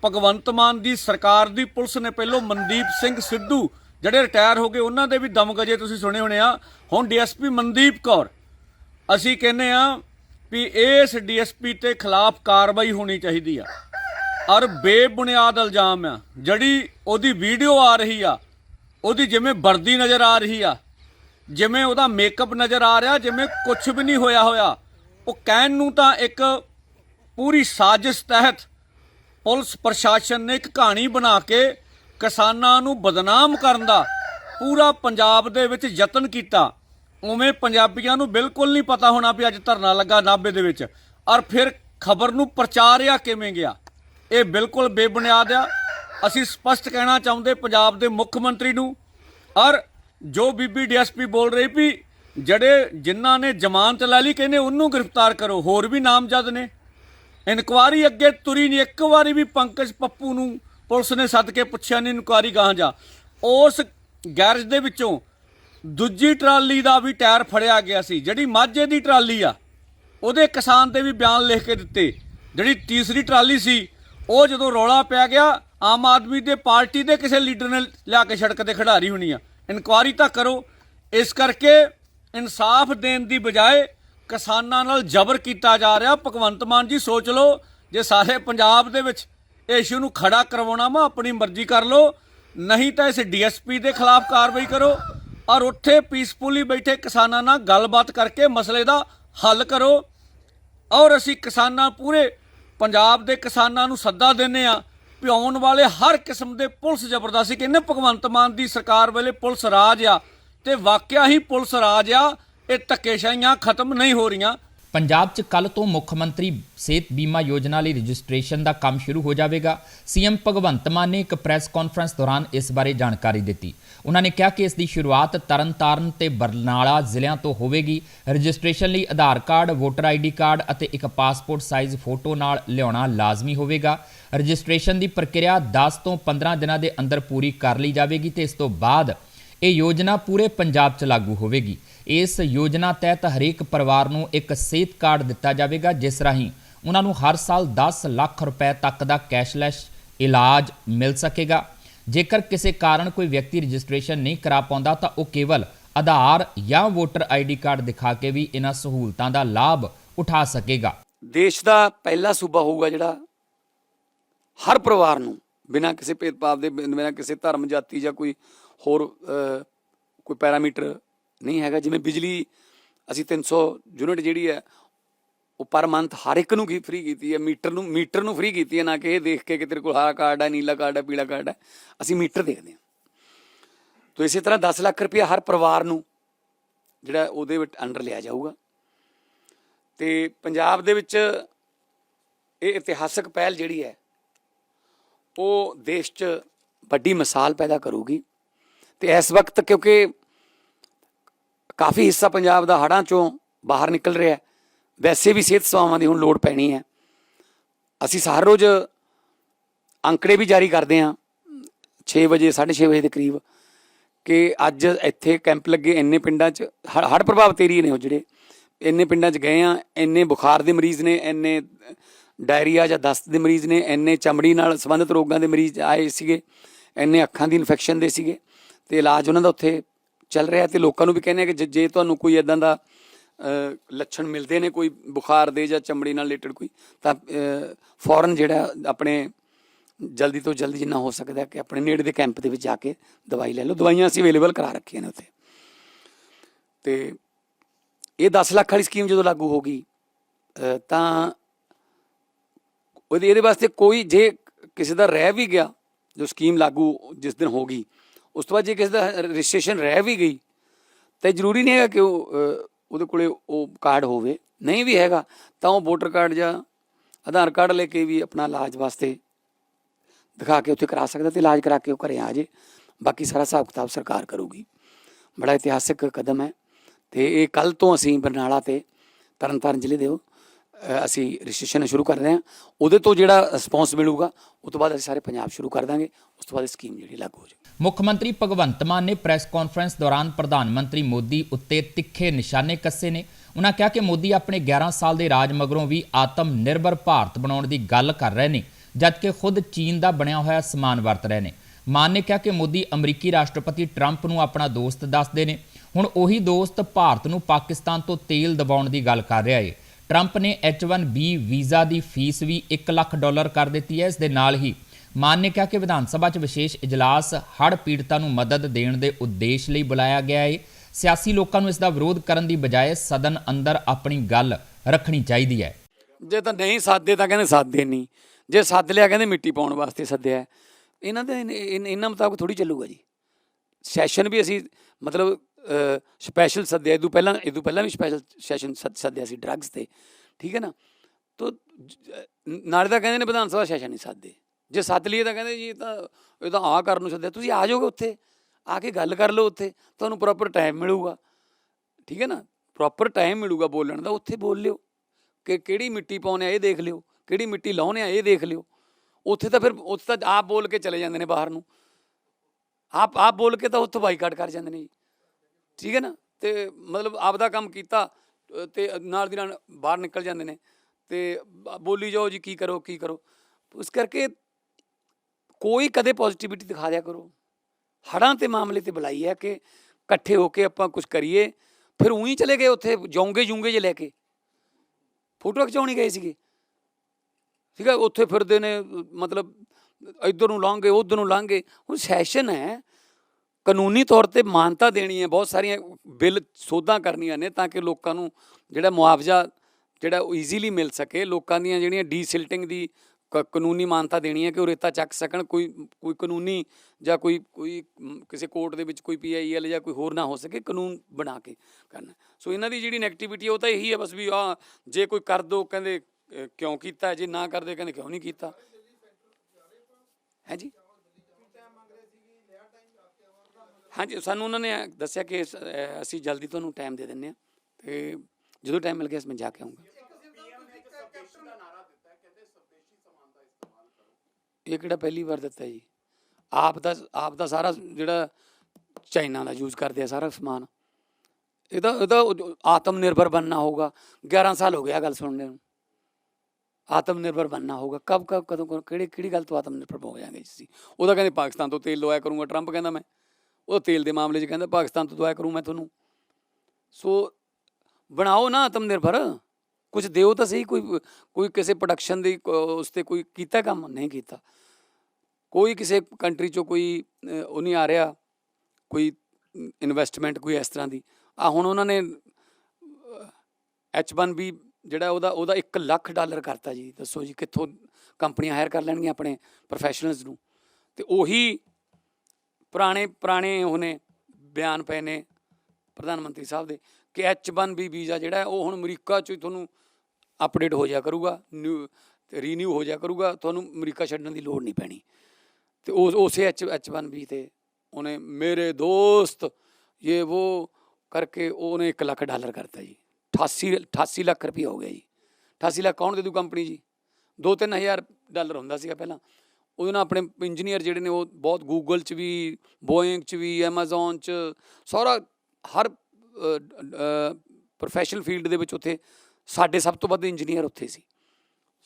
ਭਗਵੰਤ ਮਾਨ ਦੀ ਸਰਕਾਰ ਦੀ ਪੁਲਿਸ ਨੇ ਪਹਿਲੋਂ ਮਨਦੀਪ ਸਿੰਘ ਸਿੱਧੂ, ਜਿਹੜੇ ਰਿਟਾਇਰ ਹੋ ਗਏ, ਉਹਨਾਂ ਦੇ ਵੀ ਦਮਗਜੇ ਤੁਸੀਂ ਸੁਣੇ ਹੋਣੇ ਆ। ਹੁਣ ਡੀਐਸਪੀ ਮਨਦੀਪ ਕੌਰ, ਅਸੀਂ ਕਹਿੰਦੇ ਆ ਵੀ ਇਸ ਡੀਐਸਪੀ ਤੇ ਖਿਲਾਫ ਕਾਰਵਾਈ ਹੋਣੀ ਚਾਹੀਦੀ ਆ। ਔਰ ਬੇਬੁਨਿਆਦ ਇਲਜ਼ਾਮ ਆ, ਜਿਹੜੀ ਉਹਦੀ ਵੀਡੀਓ ਆ ਰਹੀ ਆ, ਉਹਦੀ ਜਿਵੇਂ ਵਰਦੀ ਨਜ਼ਰ ਆ ਰਹੀ ਆ, ਜਿਵੇਂ ਉਹਦਾ ਮੇਕਅਪ ਨਜ਼ਰ ਆ ਰਿਹਾ, ਜਿਵੇਂ ਕੁਝ ਵੀ ਨਹੀਂ ਹੋਇਆ ਹੋਇਆ, ਉਹ ਕਹਿਣ ਨੂੰ ਤਾਂ ਇੱਕ ਪੂਰੀ ਸਾਜ਼ਿਸ਼ ਤਹਿਤ ਪੁਲਿਸ ਪ੍ਰਸ਼ਾਸਨ ਨੇ ਇੱਕ ਕਹਾਣੀ ਬਣਾ ਕੇ ਕਿਸਾਨਾਂ ਨੂੰ ਬਦਨਾਮ ਕਰਨ ਦਾ ਪੂਰਾ ਪੰਜਾਬ ਦੇ ਵਿੱਚ ਯਤਨ ਕੀਤਾ। ਉਵੇਂ ਪੰਜਾਬੀਆਂ ਨੂੰ ਬਿਲਕੁਲ ਨਹੀਂ ਪਤਾ ਹੋਣਾ ਵੀ ਅੱਜ ਧਰਨਾ ਲੱਗਾ ਨਾਭੇ ਦੇ ਵਿੱਚ। ਔਰ ਫਿਰ ਖਬਰ ਨੂੰ ਪ੍ਰਚਾਰਿਆ ਕਿਵੇਂ ਗਿਆ? ਇਹ ਬਿਲਕੁਲ ਬੇਬੁਨਿਆਦ ਆ। ਅਸੀਂ ਸਪਸ਼ਟ ਕਹਿਣਾ ਚਾਹੁੰਦੇ ਪੰਜਾਬ ਦੇ ਮੁੱਖ ਮੰਤਰੀ ਨੂੰ। ਔਰ ਜੋ ਬੀਬੀ ਡੀਐਸਪੀ ਬੋਲ ਰਹੀ ਵੀ ਜਿਹੜੇ ਜਿਨ੍ਹਾਂ ਨੇ ਜ਼ਮਾਨਤ ਲੈ ਲਈ, ਕਹਿੰਦੇ ਉਹਨੂੰ ਗ੍ਰਿਫਤਾਰ ਕਰੋ। ਹੋਰ ਵੀ ਨਾਮਜ਼ਦ ਨੇ। ਇਨਕੁਆਰੀ ਅੱਗੇ ਤੁਰੀ ਨਹੀਂ, ਇੱਕ ਵਾਰੀ ਵੀ ਪੰਕਜ ਪੱਪੂ ਨੂੰ ਪੁਲਿਸ ਨੇ ਸੱਦ ਕੇ ਪੁੱਛਿਆ ਨਹੀਂ ਇਨਕੁਆਰੀ ਗਾਹਾਂ ਜਾ। ਉਸ ਗੈਰਜ ਦੇ ਵਿੱਚੋਂ ਦੂਜੀ ਟਰਾਲੀ ਦਾ ਵੀ ਟਾਇਰ ਫੜਿਆ ਗਿਆ ਸੀ, ਜਿਹੜੀ ਮਾਝੇ ਦੀ ਟਰਾਲੀ ਆ, ਉਹਦੇ ਕਿਸਾਨ ਦੇ ਵੀ ਬਿਆਨ ਲਿਖ ਕੇ ਦਿੱਤੇ। ਜਿਹੜੀ ਤੀਸਰੀ ਟਰਾਲੀ ਸੀ, ਉਹ ਜਦੋਂ ਰੌਲਾ ਪੈ ਗਿਆ, ਆਮ ਆਦਮੀ ਦੇ ਪਾਰਟੀ ਦੇ ਕਿਸੇ ਲੀਡਰ ਨੇ ਲਿਆ ਕੇ ਸੜਕ ਤੇ ਖਿਡਾਰੀ ਹੋਣੀ ਆ। ਇਨਕੁਆਰੀ ਤਾਂ ਕਰੋ। ਇਸ ਕਰਕੇ ਇਨਸਾਫ ਦੇਣ ਦੀ ਬਜਾਏ ਕਿਸਾਨਾਂ ਨਾਲ ਜ਼ਬਰ ਕੀਤਾ ਜਾ ਰਿਹਾ। ਭਗਵੰਤ ਮਾਨ ਜੀ, ਸੋਚ ਲਓ, ਜੇ ਸਾਰੇ ਪੰਜਾਬ ਦੇ ਵਿੱਚ ਇਹ ਇਸ਼ੂ ਨੂੰ ਖੜਾ ਕਰਵਾਉਣਾ ਵਾ, ਆਪਣੀ ਮਰਜ਼ੀ ਕਰ ਲਓ। ਨਹੀਂ ਤਾਂ ਇਸ ਡੀਐਸਪੀ ਦੇ ਖਿਲਾਫ ਕਾਰਵਾਈ ਕਰੋ ਔਰ ਉੱਥੇ ਪੀਸਫੁਲੀ ਬੈਠੇ ਕਿਸਾਨਾਂ ਨਾਲ ਗੱਲਬਾਤ ਕਰਕੇ ਮਸਲੇ ਦਾ ਹੱਲ ਕਰੋ। ਔਰ ਅਸੀਂ ਕਿਸਾਨਾਂ, ਪੂਰੇ ਪੰਜਾਬ ਦੇ ਕਿਸਾਨਾਂ ਨੂੰ ਸੱਦਾ ਦਿੰਨੇ ਆ ਵੀ ਵਾਲੇ ਹਰ ਕਿਸਮ ਦੇ ਪੁਲਿਸ ਜ਼ਬਰਦਸਤੀ ਕਹਿੰਦੇ ਭਗਵੰਤ ਮਾਨ ਦੀ ਸਰਕਾਰ ਵੇਲੇ ਪੁਲਿਸ ਰਾਜ ਆ ਤੇ ਵਾਕਿਆ ਹੀ ਪੁਲਿਸ ਰਾਜ ਆ। ਇਹ ਧੱਕੇਸ਼ਾਹੀਆਂ ਖਤਮ ਨਹੀਂ ਹੋ ਰਹੀਆਂ। ਪੰਜਾਬ 'ਚ ਕੱਲ ਤੋਂ ਮੁੱਖ ਮੰਤਰੀ ਸਿਹਤ ਬੀਮਾ ਯੋਜਨਾ ਲਈ ਰਜਿਸਟ੍ਰੇਸ਼ਨ ਦਾ ਕੰਮ ਸ਼ੁਰੂ ਹੋ ਜਾਵੇਗਾ। ਸੀਐਮ ਭਗਵੰਤ ਮਾਨ ਨੇ ਇੱਕ ਪ੍ਰੈਸ ਕਾਨਫਰੰਸ ਦੌਰਾਨ ਇਸ ਬਾਰੇ ਜਾਣਕਾਰੀ ਦਿੱਤੀ। ਉਹਨਾਂ ਨੇ ਕਿਹਾ ਕਿ ਇਸ ਦੀ ਸ਼ੁਰੂਆਤ ਤਰਨਤਾਰਨ ਤੇ ਬਰਨਾਲਾ ਜ਼ਿਲ੍ਹਿਆਂ ਤੋਂ ਹੋਵੇਗੀ। ਰਜਿਸਟ੍ਰੇਸ਼ਨ ਲਈ Aadhaar card, voter ID card ਅਤੇ ਇੱਕ ਪਾਸਪੋਰਟ ਸਾਈਜ਼ ਫੋਟੋ ਨਾਲ ਲਿਆਉਣਾ ਲਾਜ਼ਮੀ ਹੋਵੇਗਾ। ਰਜਿਸਟ੍ਰੇਸ਼ਨ ਦੀ ਪ੍ਰਕਿਰਿਆ 10 ਤੋਂ 15 ਦਿਨਾਂ ਦੇ ਅੰਦਰ ਪੂਰੀ ਕਰ ਲਈ ਜਾਵੇਗੀ ਤੇ ਇਸ ਤੋਂ ਬਾਅਦ ਇਹ ਯੋਜਨਾ ਪੂਰੇ ਪੰਜਾਬ 'ਚ ਲਾਗੂ ਹੋਵੇਗੀ। ਇਸ ਯੋਜਨਾ ਤਹਿਤ ਹਰੇਕ ਪਰਿਵਾਰ ਨੂੰ ਇੱਕ ਸਿਹਤ ਕਾਰਡ ਦਿੱਤਾ ਜਾਵੇਗਾ, ਜਿਸ ਰਾਹੀਂ ਉਹਨਾਂ ਨੂੰ ਹਰ ਸਾਲ 10 ਲੱਖ ਰੁਪਏ ਤੱਕ ਦਾ ਕੈਸ਼ਲੈਸ ਇਲਾਜ ਮਿਲ ਸਕੇਗਾ। ਜੇਕਰ ਕਿਸੇ ਕਾਰਨ ਕੋਈ ਵਿਅਕਤੀ ਰਜਿਸਟ੍ਰੇਸ਼ਨ ਨਹੀਂ ਕਰਾ ਪਾਉਂਦਾ, ਤਾਂ ਉਹ ਕੇਵਲ ਆਧਾਰ ਜਾਂ ਵੋਟਰ ਆਈਡੀ ਕਾਰਡ ਦਿਖਾ ਕੇ ਵੀ ਇਹਨਾਂ ਸਹੂਲਤਾਂ ਦਾ ਲਾਭ ਉਠਾ ਸਕੇਗਾ। ਦੇਸ਼ ਦਾ ਪਹਿਲਾ ਸੂਬਾ ਹੋਊਗਾ ਜਿਹੜਾ ਹਰ ਪਰਿਵਾਰ ਨੂੰ, ਬਿਨਾਂ ਕਿਸੇ ਭੇਦਭਾਵ ਦੇ, ਬਿਨਾਂ ਕਿਸੇ ਧਰਮ, ਜਾਤੀ ਜਾਂ ਕੋਈ ਹੋਰ ਕੋਈ ਪੈਰਾਮੀਟਰ ਨਹੀਂ ਹੈਗਾ। ਜਿਵੇਂ ਬਿਜਲੀ, ਅਸੀਂ 300 ਯੂਨਿਟ ਜਿਹੜੀ ਹੈ, ਉਹ ਪਰ ਮੰਥ ਹਰ ਇੱਕ ਨੂੰ ਕੀ ਫ੍ਰੀ ਕੀਤੀ ਹੈ? ਮੀਟਰ ਨੂੰ ਮੀਟਰ ਨੂੰ ਫ੍ਰੀ ਕੀਤੀ ਹੈ ਨਾ ਕਿ ਇਹ ਦੇਖ ਕੇ ਕਿ ਤੇਰੇ ਕੋਲ ਹਰਾ ਕਾਰਡ ਹੈ, ਨੀਲਾ ਕਾਰਡ ਹੈ, ਪੀਲਾ ਕਾਰਡ ਹੈ। ਅਸੀਂ ਮੀਟਰ ਦੇਖਦੇ ਹਾਂ। ਤੋ ਇਸੇ ਤਰ੍ਹਾਂ 10 ਲੱਖ ਰੁਪਏ ਹਰ ਪਰਿਵਾਰ ਨੂੰ ਜਿਹੜਾ ਉਹਦੇ ਵਿੱਚ ਅੰਡਰ ਲਿਆ ਜਾਊਗਾ। ਤੇ ਪੰਜਾਬ ਦੇ ਵਿੱਚ ਇਹ ਇਤਿਹਾਸਕ ਪਹਿਲ ਜਿਹੜੀ ਹੈ, ਉਹ ਦੇਸ਼ 'ਚ ਵੱਡੀ ਮਿਸਾਲ ਪੈਦਾ ਕਰੂਗੀ। ਤੇ ਇਸ ਵਕਤ ਕਿਉਂਕਿ ਕਾਫੀ ਹਿੱਸਾ ਪੰਜਾਬ ਦਾ ਹੜਾਂ ਚੋਂ ਬਾਹਰ ਨਿਕਲ ਰਿਹਾ ਵੈਸੇ ਵੀ ਸਿਹਤ ਸੇਵਾਵਾਂ ਦੀ ਹੁਣ ਲੋੜ ਪੈਣੀ ਹੈ। ਅਸੀਂ ਹਰ ਰੋਜ਼ ਅੰਕੜੇ ਵੀ ਜਾਰੀ ਕਰਦੇ ਹਾਂ 6 ਵਜੇ 6:30 ਵਜੇ ਦੇ ਕਰੀਬ, ਕਿ ਅੱਜ ਇੱਥੇ ਕੈਂਪ ਲੱਗੇ ਇੰਨੇ ਪਿੰਡਾਂ 'ਚ ਹੜ ਹੜ੍ਹ ਪ੍ਰਭਾਵਿਤ ਏਰੀਏ ਨੇ ਉਹ ਜਿਹੜੇ, ਇੰਨੇ ਪਿੰਡਾਂ 'ਚ ਗਏ ਆ ਇੰਨੇ ਬੁਖਾਰ ਦੇ ਮਰੀਜ਼ ਨੇ, ਇੰਨੇ ਡਾਇਰੀਆ ਜਾਂ ਦਸਤ ਦੇ ਮਰੀਜ਼ ਨੇ, ਇੰਨੇ ਚਮੜੀ ਨਾਲ ਸੰਬੰਧਿਤ ਰੋਗਾਂ ਦੇ ਮਰੀਜ਼ ਆਏ ਸੀਗੇ, ਇੰਨੇ ਅੱਖਾਂ ਦੀ ਇਨਫੈਕਸ਼ਨ ਦੇ ਸੀਗੇ, ਤੇ ਇਲਾਜ ਉਹਨਾਂ ਦਾ ਉੱਥੇ ਚੱਲ ਰਿਹਾ ਤੇ ਲੋਕਾਂ ਨੂੰ ਵੀ ਕਹਿੰਦੇ ਆ ਕਿ ਜੇ- ਜੇ ਤੁਹਾਨੂੰ ਕੋਈ ਇਦਾਂ ਦਾ ਅ, ਲੱਛਣ ਮਿਲਦੇ ਨੇ ਕੋਈ ਬੁਖਾਰ ਦੇ ਜਾਂ ਚਮੜੀ ਨਾਲ ਰਿਲੇਟਡ ਕੋਈ ਤਾਂ ਫੌਰਨ ਜਿਹੜਾ ਆਪਣੇ ਜਲਦੀ ਤੋਂ ਜਲਦੀ ਜਿੰਨਾ ਹੋ ਸਕਦਾ ਹੈ ਕਿ ਆਪਣੇ ਨੇੜੇ ਦੇ ਕੈਂਪ ਦੇ ਵਿੱਚ ਜਾ ਕੇ ਦਵਾਈ ਲੈ ਲਓ। ਦਵਾਈਆਂ ਅਸੀਂ ਅਵੇਲੇਬਲ ਕਰਾ ਰੱਖੀਆਂ ਨੇ ਉੱਥੇ। ਤੇ ਇਹ 10 ਲੱਖ ਵਾਲੀ ਸਕੀਮ ਜਦੋਂ ਲਾਗੂ ਹੋ ਗਈ ਅ, ਤਾਂ ਉਹਦੇ ਇਹਦੇ ਵਾਸਤੇ ਕੋਈ ਜੇ ਕਿਸੇ ਦਾ ਰਹਿ ਵੀ ਗਿਆ ਜੋ ਸਕੀਮ ਲਾਗੂ ਜਿਸ ਦਿਨ ਹੋ ਗਈ ਉਸ ਤੋਂ ਬਾਅਦ ਜੇ ਕਿਸੇ ਦਾ ਰਜਿਸਟ੍ਰੇਸ਼ਨ ਰਹਿ ਵੀ ਗਈ ਤਾਂ ਜ਼ਰੂਰੀ ਨਹੀਂ ਹੈਗਾ ਕਿ ਉਹ ਉਹਦੇ ਕੋਲੇ ਉਹ ਕਾਰਡ ਹੋਵੇ। ਨਹੀਂ ਵੀ ਹੈਗਾ ਤਾਂ ਉਹ ਵੋਟਰ ਕਾਰਡ ਜਾਂ ਆਧਾਰ ਕਾਰਡ ਲੈ ਕੇ ਵੀ ਆਪਣਾ ਇਲਾਜ ਵਾਸਤੇ ਦਿਖਾ ਕੇ ਉੱਥੇ ਕਰਾ ਸਕਦਾ ਤੇ ਇਲਾਜ ਕਰਾ ਕੇ ਉਹ ਘਰੇ ਆ ਜੇ। ਬਾਕੀ ਸਾਰਾ ਹਿਸਾਬ ਕਿਤਾਬ ਸਰਕਾਰ ਕਰੂਗੀ। ਬੜਾ ਇਤਿਹਾਸਿਕ ਕਦਮ ਹੈ ਤੇ ਇਹ ਕੱਲ ਤੋਂ ਅਸੀਂ ਬਰਨਾਲਾ ਤੇ ਤਰਨਤਾਰਨ ਜ਼ਿਲ੍ਹੇ ਦੇ ਉਹ, ਅਸੀਂ ਰਜਿਸਟ੍ਰੇਸ਼ਨ ਸ਼ੁਰੂ ਕਰ ਰਹੇ ਹਾਂ। ਉਹਦੇ ਤੋਂ ਜਿਹੜਾ ਰਿਸਪੌਂਸ ਮਿਲੂਗਾ ਉਸ ਤੋਂ ਬਾਅਦ ਅਸੀਂ ਸਾਰੇ ਪੰਜਾਬ ਸ਼ੁਰੂ ਕਰ ਦਾਂਗੇ। ਉਸ ਤੋਂ ਬਾਅਦ ਇਹ ਸਕੀਮ ਜਿਹੜੀ ਲਾਗੂ ਹੋ ਜਾਊਗੀ। ਮੁੱਖ ਮੰਤਰੀ ਭਗਵੰਤ ਮਾਨ ਨੇ ਪ੍ਰੈਸ ਕਾਨਫਰੰਸ ਦੌਰਾਨ ਪ੍ਰਧਾਨ ਮੰਤਰੀ ਮੋਦੀ ਉੱਤੇ ਤਿੱਖੇ ਨਿਸ਼ਾਨੇ ਕੱਸੇ ਨੇ। ਉਹਨਾਂ ਕਿਹਾ ਕਿ ਮੋਦੀ ਆਪਣੇ 11 ਸਾਲ ਦੇ ਰਾਜ ਮਗਰੋਂ ਵੀ ਆਤਮ ਨਿਰਭਰ ਭਾਰਤ ਬਣਾਉਣ ਦੀ ਗੱਲ ਕਰ ਰਹੇ ਨੇ, ਜਦਕਿ ਖੁਦ ਚੀਨ ਦਾ ਬਣਿਆ ਹੋਇਆ ਸਮਾਨ ਵਰਤ ਰਹੇ ਨੇ। ਮਾਨ ਨੇ ਕਿਹਾ ਕਿ ਮੋਦੀ ਅਮਰੀਕੀ ਰਾਸ਼ਟਰਪਤੀ ਟਰੰਪ ਨੂੰ ਆਪਣਾ ਦੋਸਤ ਦੱਸਦੇ ਨੇ। ਹੁਣ ਉਹੀ ਦੋਸਤ ਭਾਰਤ ਨੂੰ ਪਾਕਿਸਤਾਨ ਤੋਂ ਤੇਲ ਦਬਾਉਣ ਦੀ ਗੱਲ ਕਰ ਰਿਹਾ ਏ। ਟਰੰਪ ਨੇ H1B ਵੀਜ਼ਾ ਦੀ ਫੀਸ ਵੀ 1 ਲੱਖ ਡਾਲਰ ਕਰ ਦਿੱਤੀ ਹੈ। ਇਸ ਦੇ ਨਾਲ ਹੀ ਮਾਨ ਨੇ ਕਿਹਾ ਕਿ ਵਿਧਾਨ ਸਭਾ 'ਚ ਵਿਸ਼ੇਸ਼ ਇਜਲਾਸ ਹੜ੍ਹ ਪੀੜਤਾਂ ਨੂੰ ਮਦਦ ਦੇਣ ਦੇ ਉਦੇਸ਼ ਲਈ ਬੁਲਾਇਆ ਗਿਆ ਹੈ ਸਿਆਸੀ ਲੋਕਾਂ ਨੂੰ ਇਸ ਦਾ ਵਿਰੋਧ ਕਰਨ ਦੀ ਬਜਾਏ ਸਦਨ ਅੰਦਰ ਆਪਣੀ ਗੱਲ ਰੱਖਣੀ ਚਾਹੀਦੀ ਹੈ। ਜੇ ਤਾਂ ਨਹੀਂ ਸਾਦੇ ਤਾਂ ਕਹਿੰਦੇ ਸਾਦੇ ਨਹੀਂ। ਜੇ ਸੱਦ ਲਿਆ ਕਹਿੰਦੇ ਮਿੱਟੀ ਪਾਉਣ ਵਾਸਤੇ ਸੱਦਿਆ। ਇਹਨਾਂ ਦੇ ਇਹਨਾਂ ਮੁਤਾਬਕ ਥੋੜੀ ਚੱਲੂਗਾ ਜੀ। ਸੈਸ਼ਨ ਵੀ ਅਸੀਂ ਮਤਲਬ ਸਪੈਸ਼ਲ ਸੱਦਿਆ। ਇਹ ਤੋਂ ਪਹਿਲਾਂ ਇਹ ਤੋਂ ਪਹਿਲਾਂ ਵੀ ਸਪੈਸ਼ਲ ਸੈਸ਼ਨ ਸੱਦਿਆ ਸੀ ਡਰੱਗਸ ਤੇ। ਠੀਕ ਹੈ ਨਾ? ਤੋ ਨਾਲੇ ਤਾਂ ਕਹਿੰਦੇ ਨੇ ਵਿਧਾਨ ਸਭਾ ਸੈਸ਼ਨ ਨਹੀਂ ਸੱਦਦੇ। ਜੇ ਸੱਦ ਲਈਏ ਤਾਂ ਕਹਿੰਦੇ ਜੀ ਇਹ ਤਾਂ ਇਹ ਤਾਂ ਆ ਕਰਨ ਨੂੰ ਸੱਦਿਆ। ਤੁਸੀਂ ਆ ਜਾਓਗੇ ਉੱਥੇ ਆ ਕੇ ਗੱਲ ਕਰ ਲਓ ਉੱਥੇ ਤੁਹਾਨੂੰ ਪ੍ਰੋਪਰ ਟਾਈਮ ਮਿਲੂਗਾ। ਠੀਕ ਹੈ ਨਾ? ਪ੍ਰੋਪਰ ਟਾਈਮ ਮਿਲੂਗਾ ਬੋਲਣ ਦਾ ਉੱਥੇ ਬੋਲ ਲਿਓ। ਕਿ ਕਿਹੜੀ ਮਿੱਟੀ ਪਾਉਣੇ ਆ ਇਹ ਦੇਖ ਲਿਓ। ਕਿਹੜੀ ਮਿੱਟੀ ਲਾਉਣੇ ਆ ਇਹ ਦੇਖ ਲਿਓ। ਉੱਥੇ ਤਾਂ ਫਿਰ ਉੱਥੇ ਤਾਂ ਆਪ ਬੋਲ ਕੇ ਚਲੇ ਜਾਂਦੇ ਨੇ ਬਾਹਰ ਨੂੰ। ਆਪ ਆਪ ਬੋਲ ਕੇ ਤਾਂ ਉੱਥੋਂ ਬਾਈਕਾਟ ਕਰ ਜਾਂਦੇ ਨੇ ਜੀ। ਠੀਕ ਹੈ ਨਾ? ਤੇ ਮਤਲਬ ਆਪ ਦਾ ਕੰਮ ਕੀਤਾ ਅ, ਤੇ ਨਾਲ ਦੀ ਨਾਲ ਬਾਹਰ ਨਿਕਲ ਜਾਂਦੇ ਨੇ। ਤੇ ਬੋਲੀ ਜਾਓ ਜੀ ਕੀ ਕਰੋ ਕੀ ਕਰੋ। ਉਸ ਕਰਕੇ ਕੋਈ ਕਦੇ ਪੋਜ਼ਿਟਿਵਿਟੀ ਦਿਖਾ ਦਿਆ ਕਰੋ। ਹੜਾਂ ਤੇ ਮਾਮਲੇ ਤੇ ਬੁਲਾਈ ਹੈ ਕਿ ਇਕੱਠੇ ਹੋ ਕੇ ਆਪਾਂ ਕੁਝ ਕਰੀਏ, ਫਿਰ ਉਹੀ ਚਲੇ ਗਏ ਉੱਥੇ ਜੌਂਗੇ ਜੂੰਗੇ ਜੇ ਲੈ ਕੇ। ਫੋਟੋ ਖਿਚਾਉਣੀ ਗਏ ਸੀਗੇ। ਠੀਕ ਹੈ ਉੱਥੇ ਫਿਰਦੇ ਨੇ, ਮਤਲਬ ਇੱਧਰ ਨੂੰ ਲੰਘੇ ਉੱਧਰ ਨੂੰ ਲੰਘੇ ਹੁਣ ਸੈਸ਼ਨ ਹੈ, ਕਾਨੂੰਨੀ ਤੌਰ ਤੇ ਮਾਨਤਾ ਦੇਣੀ ਹੈ, ਬਹੁਤ ਸਾਰੀਆਂ ਬਿੱਲ ਸੋਧਾਂ ਕਰਨੀਆਂ ਨੇ ਤਾਂ ਕਿ ਲੋਕਾਂ ਨੂੰ ਜਿਹੜਾ ਮੁਆਵਜ਼ਾ ਜਿਹੜਾ ਉਹ ਈਜ਼ੀਲੀ ਮਿਲ ਸਕੇ। ਲੋਕਾਂ ਦੀਆਂ ਜਿਹੜੀਆਂ ਡੀਸਿਲਟਿੰਗ ਦੀ ਕਾਨੂੰਨੀ ਮਾਨਤਾ ਦੇਣੀ ਹੈ ਕਿ ਉਹ ਰੇਤਾ ਚੱਕ ਸਕਣ, ਕੋਈ ਕੋਈ ਕਾਨੂੰਨੀ ਜਾਂ ਕੋਈ ਕੋਈ ਕਿਸੇ ਕੋਰਟ ਦੇ ਵਿੱਚ ਕੋਈ ਪੀਆਈਐਲ ਜਾਂ ਕੋਈ ਹੋਰ ਨਾ ਹੋ ਸਕੇ, ਕਾਨੂੰਨ ਬਣਾ ਕੇ ਕਰਨਾ। ਸੋ ਇਹਨਾਂ ਦੀ ਜਿਹੜੀ ਨੈਗੇਟਿਵਿਟੀ ਉਹ ਤਾਂ ਇਹੀ ਹੈ ਬਸ ਵੀ ਆ ਜੇ ਕੋਈ ਕਰ ਦੋ, ਕਹਿੰਦੇ ਕਿਉਂ ਕੀਤਾ, ਜੇ ਨਾ ਕਰਦੇ, ਕਹਿੰਦੇ ਕਿਉਂ ਨਹੀਂ ਕੀਤਾ? ਹੈ ਜੀ? ਹਾਂਜੀ, ਸਾਨੂੰ ਉਹਨਾਂ ਨੇ ਦੱਸਿਆ ਕਿ ਅਸੀਂ ਜਲਦੀ ਤੁਹਾਨੂੰ ਟਾਈਮ ਦੇ ਦਿੰਨੇ ਆ ਤੇ ਜਦੋਂ ਟਾਈਮ ਮਿਲ ਗਿਆ, ਮੈਂ ਜਾ ਕੇ ਆਉਂਗਾ। ਇਹ ਕਿਹੜਾ ਪਹਿਲੀ ਵਾਰ ਦਿੱਤਾ ਜੀ? ਆਪ ਦਾ ਆਪ ਦਾ ਸਾਰਾ ਜਿਹੜਾ ਚਾਈਨਾ ਦਾ ਯੂਜ਼ ਕਰਦੇ ਆ ਸਾਰਾ ਸਮਾਨ। ਇਹਦਾ ਇਹਦਾ ਆਤਮ ਨਿਰਭਰ ਬਣਨਾ ਹੋਊਗਾ। 11 ਸਾਲ ਹੋ ਗਿਆ ਗੱਲ ਸੁਣਨੇ ਨੂੰ। ਆਤਮ ਨਿਰਭਰ ਬਣਨਾ ਹੋਊਗਾ। ਕਬ ਕਬ, ਕਦੋਂ, ਕਦੋਂ- ਕਿਹੜੀ ਕਿਹੜੀ ਗੱਲ ਤੋਂ ਆਤਮ ਨਿਰਭਰ ਹੋ ਜਾਾਂਗੇ ਜੀ ਉਹਦਾ ਕਹਿੰਦੇ ਪਾਕਿਸਤਾਨ ਤੋਂ ਤੇਲ ਲਵਾਇਆ ਕਰੂੰਗਾ ਟਰੰਪ ਕਹਿੰਦਾ ਮੈਂ। ਉਹ ਤੇਲ ਦੇ ਮਾਮਲੇ 'ਚ ਕਹਿੰਦਾ ਪਾਕਿਸਤਾਨ ਤੋਂ ਦਵਾਇਆ ਕਰੂੰ ਮੈਂ ਤੁਹਾਨੂੰ। ਸੋ ਬਣਾਓ ਨਾ ਆਤਮ ਨਿਰਭਰ ਕੁਝ ਦਿਓ ਤਾਂ ਸਹੀ, ਕੋਈ ਕੋਈ ਕਿਸੇ ਪ੍ਰੋਡਕਸ਼ਨ ਦੀ ਉਸ ਤੇ ਕੋਈ ਕੀਤਾ ਕੰਮ? ਨਹੀਂ ਕੀਤਾ। ਕੋਈ ਕਿਸੇ ਕੰਟਰੀ ਚੋਂ ਕੋਈ ਉਹ ਨਹੀਂ ਆ ਰਿਹਾ, ਕੋਈ ਇਨਵੈਸਟਮੈਂਟ ਕੋਈ ਇਸ ਤਰ੍ਹਾਂ ਦੀ। ਆ ਹੁਣ ਉਹਨਾਂ ਨੇ H1B ਜਿਹੜਾ ਉਹਦਾ ਉਹਦਾ 1 ਲੱਖ ਡਾਲਰ ਕਰਤਾ ਜੀ, ਦੱਸੋ ਜੀ ਕਿੱਥੋਂ ਕੰਪਨੀਆਂ ਹਾਇਰ ਕਰ ਲੈਣਗੀਆਂ ਆਪਣੇ ਪ੍ਰੋਫੈਸ਼ਨਲਸ ਨੂੰ। ਤੇ ਉਹੀ ਪੁਰਾਣੇ ਪੁਰਾਣੇ ਉਹਨੇ ਬਿਆਨ ਪਏ ਨੇ ਪ੍ਰਧਾਨ ਮੰਤਰੀ ਸਾਹਿਬ ਦੇ ਕਿ H1B ਵੀਜ਼ਾ ਜਿਹੜਾ ਉਹ ਹੁਣ ਅਮਰੀਕਾ ਚ ਹੀ ਤੁਹਾਨੂੰ ਅਪਡੇਟ ਹੋ ਜਾ ਕਰੂਗਾ ਨਿਊ ਰੀਨਿਊ ਹੋ ਜਾ ਕਰੂਗਾ, ਤੁਹਾਨੂੰ ਅਮਰੀਕਾ ਛੱਡਣ ਦੀ ਲੋੜ ਨਹੀਂ ਪੈਣੀ। ਤੇ ਉਹ ਉਸੇ H H1B ਤੇ ਉਹਨੇ ਮੇਰੇ ਦੋਸਤ ਇਹ ਉਹ ਕਰਕੇ ਉਹਨੇ 1 ਲੱਖ ਡਾਲਰ ਕਰਤਾ ਜੀ। 88 88 ਲੱਖ ਰੁਪਏ ਹੋ ਗਿਆ ਜੀ। 88 ਲੱਖ ਕੌਣ ਦੇ ਦੂ ਕੰਪਨੀ ਜੀ? 2-3000 ਡਾਲਰ ਹੁੰਦਾ ਸੀਗਾ ਪਹਿਲਾਂ। ਉਹਦੇ ਨਾਲ ਆਪਣੇ ਇੰਜੀਨੀਅਰ ਜਿਹੜੇ ਨੇ ਉਹ ਬਹੁਤ ਗੂਗਲ 'ਚ ਵੀ ਬੋਇੰਗ 'ਚ ਵੀ ਐਮਾਜ਼ਨ 'ਚ ਸਾਰਾ ਹਰ ਪ੍ਰੋਫੈਸ਼ਨਲ ਫੀਲਡ ਦੇ ਵਿੱਚ ਉੱਥੇ ਸਾਡੇ ਸਭ ਤੋਂ ਵੱਧ ਇੰਜੀਨੀਅਰ ਉੱਥੇ ਸੀ।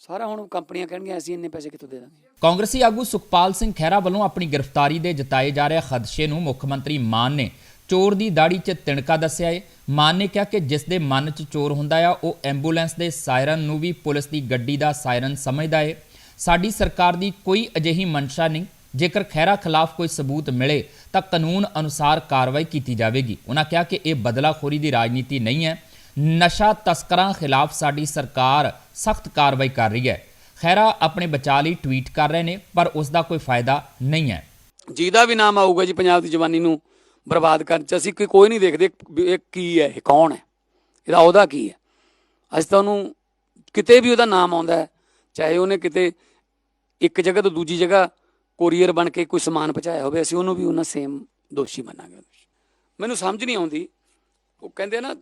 ਸਾਰਾ ਹੁਣ ਕੰਪਨੀਆਂ ਕਹਿਣਗੀਆਂ, ਅਸੀਂ ਇੰਨੇ ਪੈਸੇ ਕਿੱਥੋਂ ਦੇ ਦਾਂਗੇ? ਕਾਂਗਰਸੀ ਆਗੂ ਸੁਖਪਾਲ ਸਿੰਘ ਖਹਿਰਾ ਵੱਲੋਂ ਆਪਣੀ ਗ੍ਰਿਫਤਾਰੀ ਦੇ ਜਤਾਏ ਜਾ ਰਹੇ ਖਦਸ਼ੇ ਨੂੰ ਮੁੱਖ ਮੰਤਰੀ ਮਾਨ ਨੇ ਚੋਰ ਦੀ ਦਾੜੀ 'ਚ ਤਿਣਕਾ ਦੱਸਿਆ ਏ। ਮਾਨ ਨੇ ਕਿਹਾ ਕਿ ਜਿਸ ਦੇ ਮਨ 'ਚ ਚੋਰ ਹੁੰਦਾ ਆ, ਉਹ ਐਂਬੂਲੈਂਸ ਦੇ ਸਾਇਰਨ ਨੂੰ ਵੀ ਪੁਲਿਸ ਦੀ ਗੱਡੀ ਦਾ ਸਾਇਰਨ ਸਮਝਦਾ ਏ। ਸਾਡੀ ਸਰਕਾਰ ਦੀ ਕੋਈ ਅਜਿਹੀ ਮਨਸ਼ਾ ਨਹੀਂ। ਜੇਕਰ ਖਹਿਰਾ ਖਿਲਾਫ ਕੋਈ ਸਬੂਤ ਮਿਲੇ, ਤਾਂ ਕਾਨੂੰਨ ਅਨੁਸਾਰ ਕਾਰਵਾਈ ਕੀਤੀ ਜਾਵੇਗੀ। ਉਹਨਾਂ ਕਿਹਾ ਕਿ ਇਹ ਬਦਲਾਖੋਰੀ ਦੀ ਰਾਜਨੀਤੀ ਨਹੀਂ ਹੈ। ਨਸ਼ਾ ਤਸਕਰਾਂ ਖਿਲਾਫ ਸਾਡੀ ਸਰਕਾਰ ਸਖਤ ਕਾਰਵਾਈ ਕਰ ਰਹੀ ਹੈ। ਖਹਿਰਾ ਆਪਣੇ ਬਚਾਅ ਲਈ ਟਵੀਟ ਕਰ ਰਹੇ ਨੇ, ਪਰ ਉਸ ਦਾ ਕੋਈ ਫਾਇਦਾ ਨਹੀਂ ਹੈ। ਜਿਹਦਾ ਵੀ ਨਾਮ ਆਊਗਾ ਜੀ ਪੰਜਾਬ ਦੀ ਜਵਾਨੀ ਨੂੰ ਬਰਬਾਦ ਕਰਨ ਚ, ਅਸੀਂ ਕੋਈ ਨਹੀਂ ਦੇਖਦੇ ਵੀ ਇਹ ਕੀ ਹੈ, ਇਹ ਕੌਣ ਹੈ? ਇਹਦਾ ਉਹਦਾ ਕੀ ਹੈ? ਅੱਜ ਤਾਂ ਉਹਨੂੰ ਕਿਤੇ ਵੀ ਉਹਦਾ ਨਾਮ ਆਉਂਦਾ ਹੈ, ਚਾਹੇ ਉਹਨੇ ਕਿਤੇ ਇੱਕ ਜਗ੍ਹਾ ਤੋਂ ਦੂਜੀ ਜਗ੍ਹਾ ਕੋਰੀਅਰ ਬਣ ਕੇ ਕੋਈ ਸਮਾਨ ਪਹੁੰਚਾਇਆ ਹੋਵੇ, ਅਸੀਂ ਉਹਨੂੰ ਵੀ ਉਹਨਾਂ ਸੇਮ ਦੋਸ਼ੀ ਮੰਨਾਂਗੇ। ਮੈਨੂੰ ਸਮਝ ਨਹੀਂ ਆਉਂਦੀ। ਉਹ ਕਹਿੰਦੇ ਨਾ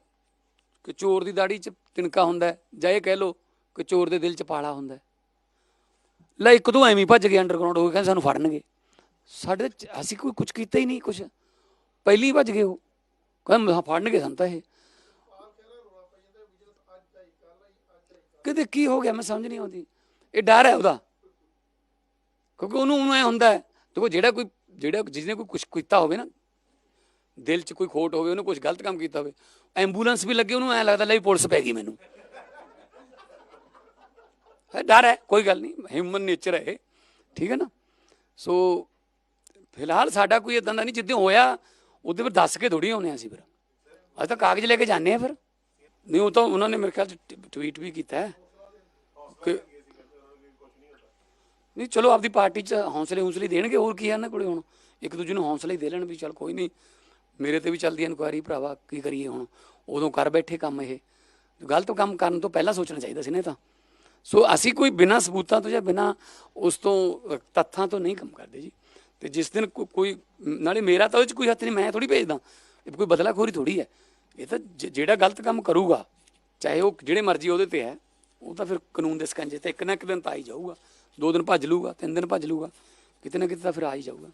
ਕਿ ਚੋਰ ਦੀ ਦਾੜੀ 'ਚ ਤਿਣਕਾ ਹੁੰਦਾ ਜਾਂ ਇਹ ਕਹਿ ਲੋ ਕਿ ਚੋਰ ਦੇ ਦਿਲ 'ਚ ਪਾਲਾ ਹੁੰਦਾ ਲੈ ਇੱਕ ਤੋਂ ਐਵੇਂ ਭੱਜ ਗਏ ਅੰਡਰਗਰਾਉਂਡ ਹੋ ਕੇ ਕਹਿੰਦੇ ਸਾਨੂੰ ਫੜਨਗੇ। ਸਾਡੇ ਅਸੀਂ ਕੋਈ ਕੁਝ ਕੀਤਾ ਹੀ ਨਹੀਂ ਕੁਝ ਪਹਿਲੀ ਭੱਜ ਗਏ ਉਹ। ਕਹਿੰਦੇ ਫੜਨਗੇ ਸਾਨੂੰ ਤਾਂ ਇਹ। ਕਿਤੇ ਕੀ ਹੋ ਗਿਆ, ਮੈਂ ਸਮਝ ਨਹੀਂ ਆਉਂਦੀ। ਇਹ ਡਰ ਹੈ ਉਹਦਾ। ਕਿਉਂਕਿ ਉਹਨੂੰ ਉਹਨੂੰ ਐ ਹੁੰਦਾ ਹੈ, ਦੇਖੋ ਜਿਹੜਾ ਕੋਈ, ਜਿਹੜਾ ਜਿਹਨੇ ਕੋਈ ਕੁਝ ਕੀਤਾ ਹੋਵੇ ਨਾ ਦਿਲ 'ਚ ਕੋਈ ਖੋਟ ਹੋਵੇ ਉਹਨੇ ਕੁਝ ਗਲਤ ਕੰਮ ਕੀਤਾ ਹੋਵੇ ਐਂਬੂਲੈਂਸ ਵੀ ਲੱਗੇ ਉਹਨੂੰ ਐ ਲੱਗਦਾ ਲੈ ਪੁਲਿਸ ਪੈ ਗਈ ਮੈਨੂੰ। ਡਰ ਹੈ ਕੋਈ ਗੱਲ ਨਹੀਂ ਹਿਊਮਨ ਨੇਚਰ ਹੈ ਇਹ, ਠੀਕ ਹੈ ਨਾ? ਸੋ ਫਿਲਹਾਲ ਸਾਡਾ ਕੋਈ ਇਦਾਂ ਦਾ ਨਹੀਂ ਜਿੱਦਾਂ ਹੋਇਆ ਉਹਦੇ ਪਰ ਦੱਸ ਕੇ ਥੋੜੀ ਆਉਨੇ ਅਸੀਂ ਫਿਰ। ਅਸੀਂ ਤਾਂ ਕਾਗਜ਼ ਲੈ ਕੇ ਜਾਂਦੇ ਆ ਫਿਰ। ਨਹੀਂ ਉਹ ਤਾਂ ਉਹਨਾਂ ਨੇ ਮੇਰੇ ਖਿਆਲ ਚ ਟਵੀਟ ਵੀ ਕੀਤਾ ਹੈ ਕਿ ਨਹੀਂ ਚਲੋ ਆਪਦੀ ਪਾਰਟੀ ਚ ਹੌਸਲੇ ਹੌਸਲੇ ਦੇਣਗੇ ਹੋਰ ਕੀ ਹੈ ਇਹਨਾਂ ਕੋਲੇ ਹੁਣ। ਇੱਕ ਦੂਜੇ ਨੂੰ ਹੌਸਲੇ ਦੇ ਲੈਣ ਵੀ ਚਲ ਕੋਈ ਨਹੀਂ। ਮੇਰੇ ਤੇ ਵੀ ਚੱਲਦੀ ਇਨਕੁਆਇਰੀ ਭਰਾਵਾ, ਕੀ ਕਰੀਏ ਹੁਣ? ਉਦੋਂ ਕਰ ਬੈਠੇ ਕੰਮ ਇਹ। ਗਲਤ ਕੰਮ ਕਰਨ ਤੋਂ ਪਹਿਲਾਂ ਸੋਚਣਾ ਚਾਹੀਦਾ ਸੀ ਨੇ ਤਾਂ। ਸੋ ਅਸੀਂ ਕੋਈ ਬਿਨਾਂ ਸਬੂਤਾਂ ਤੋਂ ਜਾਂ ਬਿਨਾਂ ਉਸ ਤੋਂ, ਤੱਥਾਂ ਤੋਂ ਨਹੀਂ ਕੰਮ ਕਰਦੇ ਜੀ। ਤੇ ਜਿਸ ਦਿਨ ਕੋ- ਕੋਈ, ਨਾਲੇ ਮੇਰਾ ਤਾਂ ਉਹਦੇ ਚ ਕੋਈ ਹੱਥ ਨਹੀਂ, ਮੈਂ ਥੋੜੀ ਭੇਜਦਾ। ਇਹ ਕੋਈ ਬਦਲਾਖੋਰੀ ਥੋੜੀ ਹੈ। ਇਹ ਤਾਂ ਜ- ਜਿਹੜਾ ਗਲਤ ਕੰਮ ਕਰੂਗਾ, ਚਾਹੇ ਉਹ ਜਿਹੜੇ ਮਰਜ਼ੀ ਉਹਦੇ ਤੇ ਹੈ, ਉਹ ਤਾਂ ਫਿਰ ਕਾਨੂੰਨ ਦੇ ਸਕੰਜੇ ਤੇ ਇੱਕ ਨਾ ਇੱਕ ਦਿਨ ਤਾਂ ਆ ਹੀ ਜਾਊਗਾ। ਦੋ ਦਿਨ ਭੱਜ ਲੂਗਾ ਤਿੰਨ ਦਿਨ ਭੱਜ ਲੂਗਾ ਕਿਤੇ ਨਾ ਕਿਤੇ ਤਾਂ ਫਿਰ ਆ ਹੀ ਜਾਊਗਾ।